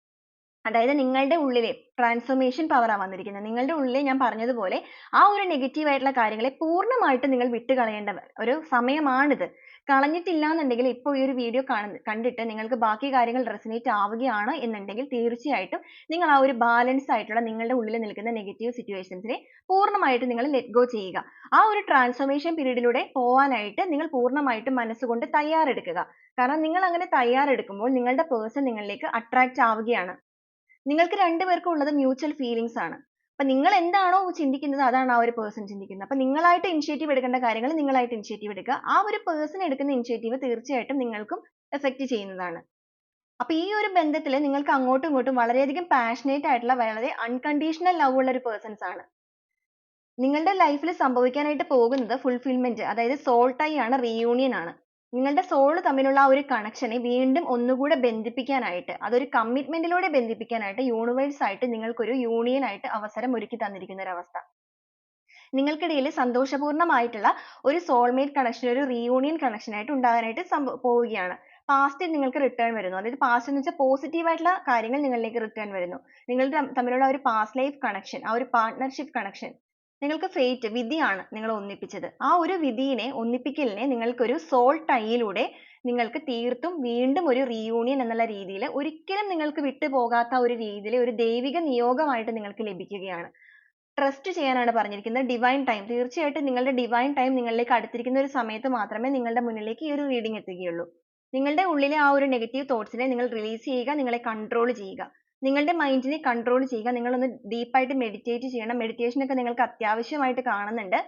അതായത് നിങ്ങളുടെ ഉള്ളിലെ transformation power ആ വന്നിരിക്കുന്നത്. നിങ്ങളുടെ ഉള്ളിൽ ഞാൻ പറഞ്ഞതുപോലെ ആ ഒരു negative ആയിട്ടുള്ള കാര്യങ്ങളെ പൂർണമായിട്ടും നിങ്ങൾ വിട്ടുകളയേണ്ട ഒരു സമയമാണിത്. കളഞ്ഞിട്ടില്ല എന്നുണ്ടെങ്കിൽ ഇപ്പോൾ ഈ ഒരു video കണ്ടിട്ട് നിങ്ങൾക്ക് ബാക്കി കാര്യങ്ങൾ resonate ആവുകയാണ് എന്നുണ്ടെങ്കിൽ തീർച്ചയായിട്ടും നിങ്ങൾ ആ ഒരു balance ആയിട്ടുള്ള നിങ്ങളുടെ ഉള്ളിൽ നിൽക്കുന്ന negative situations നെ പൂർണമായിട്ടും നിങ്ങൾ let go ചെയ്യുക. ആ ഒരു transformation period ലൂടെ നിങ്ങൾ പൂർണമായിട്ടും മനസ്സുകൊണ്ട് തയ്യാറെടുക്കുക. കാരണം നിങ്ങൾ അങ്ങനെ തയ്യാറെടുക്കുമ്പോൾ നിങ്ങളുടെ person നിങ്ങളിലേക്ക് attract ആവുകയാണ്. നിങ്ങൾക്ക് രണ്ടുപേർക്കും ഉള്ളത് മ്യൂച്വൽ ഫീലിങ്സ് ആണ്. അപ്പൊ നിങ്ങൾ എന്താണോ ചിന്തിക്കുന്നത് അതാണ് ആ ഒരു പേഴ്സൺ ചിന്തിക്കുന്നത്. അപ്പൊ നിങ്ങളായിട്ട് ഇനിഷ്യേറ്റീവ് എടുക്കേണ്ട കാര്യങ്ങൾ നിങ്ങളായിട്ട് ഇനിഷ്യേറ്റീവ് എടുക്കുക. ആ ഒരു പേഴ്സൺ എടുക്കുന്ന ഇനിഷ്യേറ്റീവ് തീർച്ചയായിട്ടും നിങ്ങൾക്കും effect ചെയ്യുന്നതാണ്. അപ്പൊ ഈ ഒരു ബന്ധത്തിൽ നിങ്ങൾക്ക് അങ്ങോട്ടും ഇങ്ങോട്ടും വളരെയധികം പാഷനേറ്റ് ആയിട്ടുള്ള വളരെ unconditional love ഉള്ള ഒരു പേഴ്സൺസ് ആണ്. നിങ്ങളുടെ ലൈഫിൽ സംഭവിക്കാനായിട്ട് പോകുന്നത് ഫുൾഫിൽമെന്റ് അതായത് tie ആണ് reunion ആണ്. നിങ്ങളുടെ soul തമ്മിലുള്ള ആ ഒരു കണക്ഷനെ വീണ്ടും ഒന്നുകൂടെ ബന്ധിപ്പിക്കാനായിട്ട് അതൊരു കമ്മിറ്റ്മെന്റിലൂടെ ലൂടെ ബന്ധിപ്പിക്കാനായിട്ട് യൂണിവേഴ്സ് ആയിട്ട് നിങ്ങൾക്കൊരു യൂണിയൻ ആയിട്ട് അവസരം ഒരുക്കി തന്നിരിക്കുന്ന ഒരു അവസ്ഥ. നിങ്ങൾക്കിടയിൽ സന്തോഷപൂർണമായിട്ടുള്ള ഒരു സോൾമേറ്റ് കണക്ഷൻ ഒരു റീയൂണിയൻ കണക്ഷൻ ആയിട്ട് ഉണ്ടാകാനായിട്ട് പോവുകയാണ്. പാസ്റ്റിൽ നിങ്ങൾക്ക് റിട്ടേൺ വരുന്നു. അതായത് പാസ്റ്റ് എന്ന് വെച്ചാൽ positive ആയിട്ടുള്ള കാര്യങ്ങൾ നിങ്ങളിലേക്ക് റിട്ടേൺ വരുന്നു. നിങ്ങൾ തമ്മിലുള്ള ഒരു പാസ്റ്റ് ലൈഫ് കണക്ഷൻ ആ ഒരു partnership connection നിങ്ങൾക്ക് ഫേറ്റ് വിധിയാണ് നിങ്ങൾ ഒന്നിപ്പിച്ചത്. ആ ഒരു വിധിയെ ഒന്നിപ്പിക്കലിനെ നിങ്ങൾക്കൊരു soul tie ലൂടെ നിങ്ങൾക്ക് തീർത്തും വീണ്ടും ഒരു reunion എന്നുള്ള രീതിയിൽ ഒരിക്കലും നിങ്ങൾക്ക് വിട്ടുപോകാത്ത ഒരു രീതിയിൽ ഒരു ദൈവിക നിയോഗമായിട്ട് നിങ്ങൾക്ക് ലഭിക്കുകയാണ്. ട്രസ്റ്റ് ചെയ്യാനാണ് പറഞ്ഞിരിക്കുന്നത്. ഡിവൈൻ ടൈം തീർച്ചയായിട്ടും നിങ്ങളുടെ ഡിവൈൻ ടൈം നിങ്ങളിലേക്ക് അടുത്തിരിക്കുന്ന ഒരു സമയത്ത് മാത്രമേ നിങ്ങളുടെ മുന്നിലേക്ക് ഈ ഒരു reading എത്തുകയുള്ളൂ. നിങ്ങളുടെ ഉള്ളിലെ ആ ഒരു നെഗറ്റീവ് thoughts നെ നിങ്ങൾ റിലീസ് ചെയ്യുക നിങ്ങളെ കൺട്രോൾ ചെയ്യുക. നിങ്ങളുടെ മൈൻഡിനെ കൺട്രോൾ ചെയ്യുക deep ആയിട്ട് meditate ചെയ്യണം. meditation ഒക്കെ നിങ്ങൾക്ക് അത്യാവശ്യമായിട്ട് കാണുന്നുണ്ട്.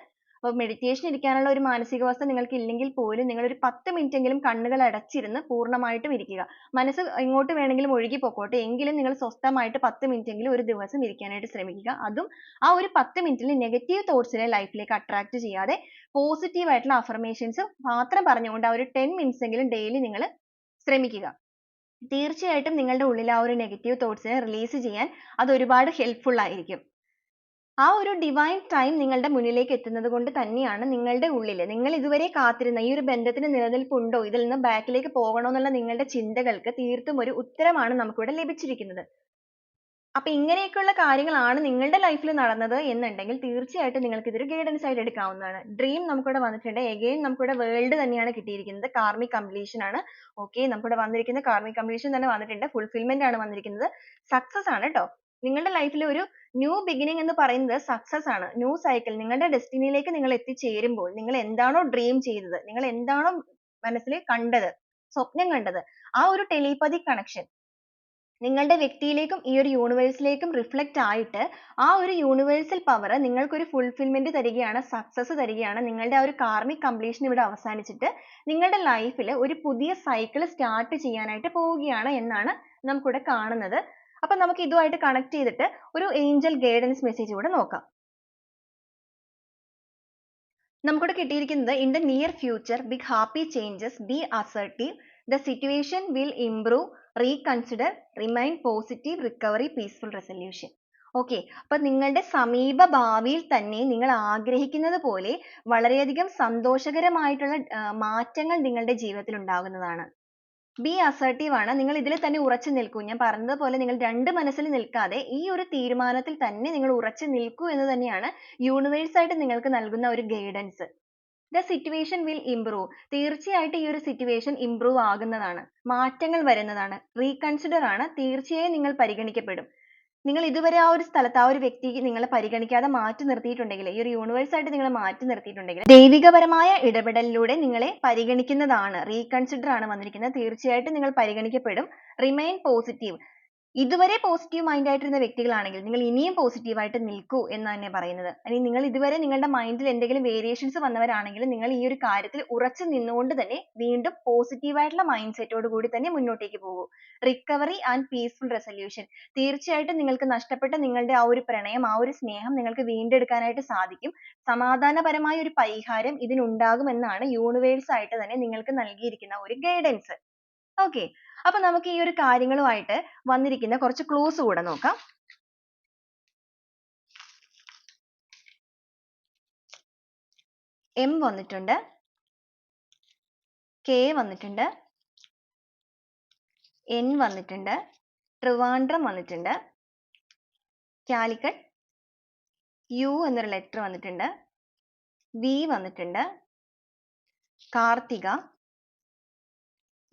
അപ്പോൾ മെഡിറ്റേഷൻ ഇരിക്കാനുള്ള ഒരു മാനസികാവസ്ഥ നിങ്ങൾക്ക് ഇല്ലെങ്കിൽ പോലും നിങ്ങൾ ഒരു പത്ത് മിനിറ്റ് എങ്കിലും കണ്ണുകൾ അടച്ചിരുന്ന് പൂർണമായിട്ടും ഇരിക്കുക. മനസ്സ് എങ്ങോട്ട് വേണമെങ്കിലും ഒഴുകി പൊക്കോട്ടെ. എങ്കിലും നിങ്ങൾ സ്വസ്ഥമായിട്ട് പത്ത് മിനിറ്റ് എങ്കിലും ഒരു ദിവസം ഇരിക്കാനായിട്ട് ശ്രമിക്കുക. അതും ആ ഒരു പത്ത് മിനിറ്റിൽ നെഗറ്റീവ് തോട്ട്സിനെ ലൈഫിലേക്ക് അട്രാക്ട് ചെയ്യാതെ പോസിറ്റീവ് ആയിട്ടുള്ള അഫർമേഷൻസ് മാത്രം പറഞ്ഞുകൊണ്ട് ആ ഒരു ടെൻ മിനിറ്റ്സ് എങ്കിലും ഡെയിലി നിങ്ങൾ ശ്രമിക്കുക. തീർച്ചയായിട്ടും നിങ്ങളുടെ ഉള്ളിൽ ആ ഒരു നെഗറ്റീവ് തോട്ട്സിനെ റിലീസ് ചെയ്യാൻ അത് ഒരുപാട് ഹെൽപ്ഫുൾ ആയിരിക്കും. ആ ഒരു ഡിവൈൻ ടൈം നിങ്ങളുടെ മുന്നിലേക്ക് എത്തുന്നത് കൊണ്ട് തന്നെയാണ് നിങ്ങളുടെ ഉള്ളിൽ നിങ്ങൾ ഇതുവരെ കാത്തിരുന്ന ഈ ഒരു ബന്ധത്തിന് നിലനിൽപ്പുണ്ടോ? ഇതിൽ നിന്ന് ബാക്കിലേക്ക് പോകണോ എന്നുള്ള നിങ്ങളുടെ ചിന്തകൾക്ക് തീർത്തും ഒരു ഉത്തരമാണ് നമുക്കിവിടെ ലഭിച്ചിരിക്കുന്നത്. അപ്പൊ ഇങ്ങനെയൊക്കെയുള്ള കാര്യങ്ങളാണ് നിങ്ങളുടെ ലൈഫിൽ നടന്നത് എന്നുണ്ടെങ്കിൽ തീർച്ചയായിട്ടും നിങ്ങൾക്ക് ഇതൊരു ഗൈഡൻസ് ആയിട്ട് എടുക്കാവുന്നതാണ്. ഡ്രീം നമുക്കിവിടെ വന്നിട്ടുണ്ട്. എഗെയിൻ നമുക്കിവിടെ വേൾഡ് തന്നെയാണ് കിട്ടിയിരിക്കുന്നത്. കാർമിക് കംപ്ലീഷൻ ആണ്. ഓക്കെ നമുക്കിവിടെ വന്നിരിക്കുന്ന കാർമിക് കംപ്ലീഷൻ തന്നെ വന്നിട്ടുണ്ട്. ഫുൾഫിൽമെന്റ് ആണ് വന്നിരിക്കുന്നത്. സക്സസ് ആണ് കേട്ടോ നിങ്ങളുടെ ലൈഫിൽ ഒരു ന്യൂ ബിഗിനിങ് എന്ന് പറയുന്നത് സക്സസ് ആണ്. ന്യൂ സൈക്കിൾ നിങ്ങളുടെ ഡെസ്റ്റിനിയിലേക്ക് നിങ്ങൾ എത്തിച്ചേരുമ്പോൾ നിങ്ങൾ എന്താണോ ഡ്രീം ചെയ്തത് നിങ്ങൾ എന്താണോ മനസ്സിൽ കണ്ടത് സ്വപ്നം കണ്ടത് ആ ഒരു ടെലിപതി കണക്ഷൻ നിങ്ങളുടെ വ്യക്തിയിലേക്കും ഈ ഒരു യൂണിവേഴ്സിലേക്കും റിഫ്ലക്റ്റ് ആയിട്ട് ആ ഒരു യൂണിവേഴ്സൽ പവർ നിങ്ങൾക്കൊരു ഫുൾഫിൽമെന്റ് തരികയാണ് സക്സസ് തരികയാണ് നിങ്ങളുടെ ആ ഒരു കാർമിക് കംപ്ലീഷൻ ഇവിടെ അവസാനിച്ചിട്ട് നിങ്ങളുടെ ലൈഫിൽ ഒരു പുതിയ സൈക്കിൾ സ്റ്റാർട്ട് ചെയ്യാനായിട്ട് പോവുകയാണ് എന്നാണ് നമുക്കിവിടെ കാണുന്നത്. അപ്പൊ നമുക്ക് ഇതുമായിട്ട് കണക്ട് ചെയ്തിട്ട് ഒരു ഏഞ്ചൽ ഗൈഡൻസ് മെസ്സേജ് കൂടെ നോക്കാം. നമുക്കിവിടെ കിട്ടിയിരിക്കുന്നത് in the near future big happy changes be assertive the situation will improve reconsider remain positive recovery peaceful resolution okay അപ്പൊ നിങ്ങളുടെ സമീപ ഭാവിയിൽ തന്നെ നിങ്ങൾ ആഗ്രഹിക്കുന്നത് പോലെ വളരെയധികം സന്തോഷകരമായിട്ടുള്ള മാറ്റങ്ങൾ നിങ്ങളുടെ ജീവിതത്തിൽ ഉണ്ടാകുന്നതാണ്. ബി അസർട്ടീവ് ആണ്. നിങ്ങൾ ഇതിൽ തന്നെ ഉറച്ചു നിൽക്കൂ. ഞാൻ പറഞ്ഞതുപോലെ നിങ്ങൾ രണ്ട് മനസ്സിൽ നിൽക്കാതെ ഈ ഒരു തീരുമാനത്തിൽ തന്നെ നിങ്ങൾ ഉറച്ചു നിൽക്കൂ എന്ന് തന്നെയാണ് യൂണിവേഴ്സ് ആയിട്ട് നിങ്ങൾക്ക് നൽകുന്ന ഒരു guidance the situation will improve തീർച്ചയായിട്ടും ഈ ഒരു സിറ്റുവേഷൻ ഇംപ്രൂവ് ആകുന്നതാണ്. മാറ്റങ്ങൾ വരുന്നതാണ്. റീകൺസിഡർ ആണ്. തീർച്ചയായും നിങ്ങൾ പരിഗണിക്കപ്പെടും. നിങ്ങൾ ഇതുവരെ ആ ഒരു സ്ഥലത്ത് ആ ഒരു വ്യക്തിക്ക് നിങ്ങളെ പരിഗണിക്കാതെ മാറ്റി നിർത്തിയിട്ടുണ്ടെങ്കിൽ ഈ ഒരു യൂണിവേഴ്സായിട്ട് നിങ്ങളെ മാറ്റി നിർത്തിയിട്ടുണ്ടെങ്കിൽ ദൈവികപരമായ ഇടപെടലിലൂടെ നിങ്ങളെ പരിഗണിക്കുന്നതാണ്. റീകൺസിഡർ ആണ് വന്നിരിക്കുന്നത്. തീർച്ചയായിട്ടും നിങ്ങൾ പരിഗണിക്കപ്പെടും. റിമൈൻ പോസിറ്റീവ് ഇതുവരെ പോസിറ്റീവ് മൈൻഡ് ആയിട്ടിരുന്ന വ്യക്തികളാണെങ്കിൽ നിങ്ങൾ ഇനിയും പോസിറ്റീവ് ആയിട്ട് നിൽക്കൂ എന്ന് തന്നെ പറയുന്നത്. അല്ലെങ്കിൽ നിങ്ങൾ ഇതുവരെ നിങ്ങളുടെ മൈൻഡിൽ എന്തെങ്കിലും വേരിയേഷൻസ് വന്നവരാണെങ്കിൽ നിങ്ങൾ ഈ ഒരു കാര്യത്തിൽ ഉറച്ചു നിന്നുകൊണ്ട് തന്നെ വീണ്ടും പോസിറ്റീവ് ആയിട്ടുള്ള മൈൻഡ് സെറ്റോട് കൂടി തന്നെ മുന്നോട്ടേക്ക് പോകൂ. റിക്കവറി ആൻഡ് പീസ്ഫുൾ റെസൊല്യൂഷൻ തീർച്ചയായിട്ടും നിങ്ങൾക്ക് നഷ്ടപ്പെട്ട നിങ്ങളുടെ ആ ഒരു പ്രണയം ആ ഒരു സ്നേഹം നിങ്ങൾക്ക് വീണ്ടെടുക്കാനായിട്ട് സാധിക്കും. സമാധാനപരമായ ഒരു പരിഹാരം ഇതിനുണ്ടാകുമെന്നാണ് യൂണിവേഴ്സ് ആയിട്ട് തന്നെ നിങ്ങൾക്ക് നൽകിയിരിക്കുന്ന ഒരു ഗൈഡൻസ് ഓക്കെ അപ്പൊ നമുക്ക് ഈ ഒരു കാര്യങ്ങളുമായിട്ട് വന്നിരിക്കുന്ന കുറച്ച് ക്ലൂസ് കൂടെ നോക്കാം. എം വന്നിട്ടുണ്ട്. കെ വന്നിട്ടുണ്ട്. എൻ വന്നിട്ടുണ്ട്. ട്രിവാൻഡ്രം വന്നിട്ടുണ്ട്. കാലിക്കറ്റ്. യു എന്നൊരു ലെറ്റർ വന്നിട്ടുണ്ട്. വി വന്നിട്ടുണ്ട്. കാർത്തിക.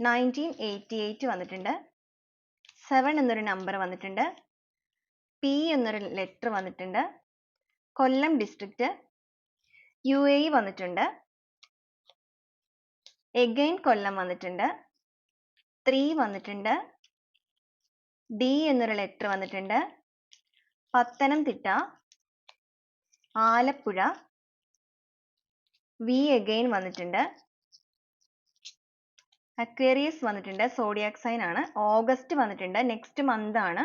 നയന്റീൻ എയ്റ്റി എയ്റ്റ് വന്നിട്ടുണ്ട്. സെവൻ എന്നൊരു നമ്പർ വന്നിട്ടുണ്ട്. പി എന്നൊരു ലെറ്റർ വന്നിട്ടുണ്ട്. കൊല്ലം ഡിസ്ട്രിക്റ്റ് യു എ വന്നിട്ടുണ്ട്. എഗൈൻ കൊല്ലം വന്നിട്ടുണ്ട്. ത്രീ വന്നിട്ടുണ്ട്. ഡി എന്നൊരു ലെറ്റർ വന്നിട്ടുണ്ട്. പത്തനംതിട്ട ആലപ്പുഴ വി എഗൈൻ വന്നിട്ടുണ്ട്. അക്വേറിയസ് വന്നിട്ടുണ്ട് സോഡിയാക് സൈൻ ആണ്. ഓഗസ്റ്റ് വന്നിട്ടുണ്ട് നെക്സ്റ്റ് മന്ത് ആണ്.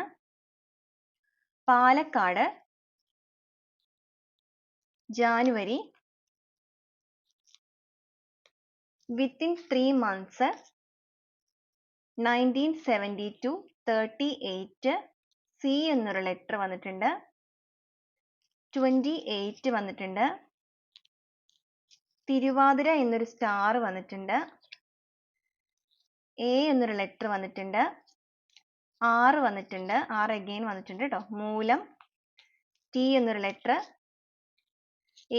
Palakkad January within three months nineteen seventy two thirty eight C എന്നൊരു ലെറ്റർ വന്നിട്ടുണ്ട്. ട്വന്റി എയ്റ്റ് വന്നിട്ടുണ്ട്. തിരുവാതിര എന്നൊരു സ്റ്റാർ വന്നിട്ടുണ്ട്. എ എന്നൊരു ലെറ്റർ വന്നിട്ടുണ്ട്. ആറ് വന്നിട്ടുണ്ട്. ആറ് അഗെയിൻ വന്നിട്ടുണ്ട് കേട്ടോ മൂലം ടി എന്നൊരു ലെറ്റർ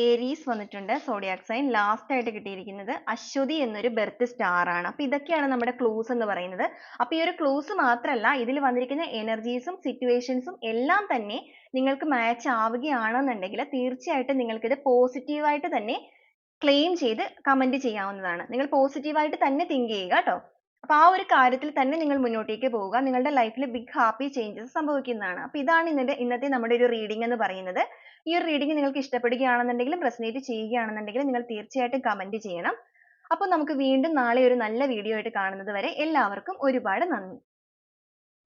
ഏരീസ് വന്നിട്ടുണ്ട്. സോഡിയാക്സൈൻ ലാസ്റ്റ് ആയിട്ട് കിട്ടിയിരിക്കുന്നത് അശ്വതി എന്നൊരു ബെർത്ത് സ്റ്റാർ ആണ്. അപ്പൊ ഇതൊക്കെയാണ് നമ്മുടെ ക്ലൂസ് എന്ന് പറയുന്നത്. അപ്പൊ ഈ ഒരു ക്ലൂസ് മാത്രമല്ല ഇതിൽ വന്നിരിക്കുന്ന എനർജീസും സിറ്റുവേഷൻസും എല്ലാം തന്നെ നിങ്ങൾക്ക് മാച്ച് ആവുകയാണെന്നുണ്ടെങ്കിൽ തീർച്ചയായിട്ടും നിങ്ങൾക്കിത് പോസിറ്റീവായിട്ട് പോസിറ്റീവ് തന്നെ ക്ലെയിം ചെയ്ത് കമന്റ് ചെയ്യാവുന്നതാണ്. നിങ്ങൾ പോസിറ്റീവായിട്ട് തന്നെ തിങ്ക് ചെയ്യുക കേട്ടോ അപ്പോൾ ആ ഒരു കാര്യത്തിൽ തന്നെ നിങ്ങൾ മുന്നോട്ടേക്ക് പോവുക. നിങ്ങളുടെ ലൈഫിൽ ബിഗ് ഹാപ്പി ചേഞ്ചസ് സംഭവിക്കുന്നതാണ്. അപ്പോൾ ഇതാണ് ഇന്നത്തെ ഇന്നത്തെ നമ്മുടെ ഒരു റീഡിംഗ് എന്ന് പറയുന്നത്. ഈ ഒരു റീഡിംഗ് നിങ്ങൾക്ക് ഇഷ്ടപ്പെടുകയാണെന്നുണ്ടെങ്കിലും റെസിനേറ്റ് ചെയ്യുകയാണെന്നുണ്ടെങ്കിലും നിങ്ങൾ തീർച്ചയായിട്ടും കമന്റ് ചെയ്യണം. അപ്പോൾ നമുക്ക് വീണ്ടും നാളെ ഒരു നല്ല വീഡിയോ ആയിട്ട് കാണുന്നത് വരെ എല്ലാവർക്കും ഒരുപാട് നന്ദി.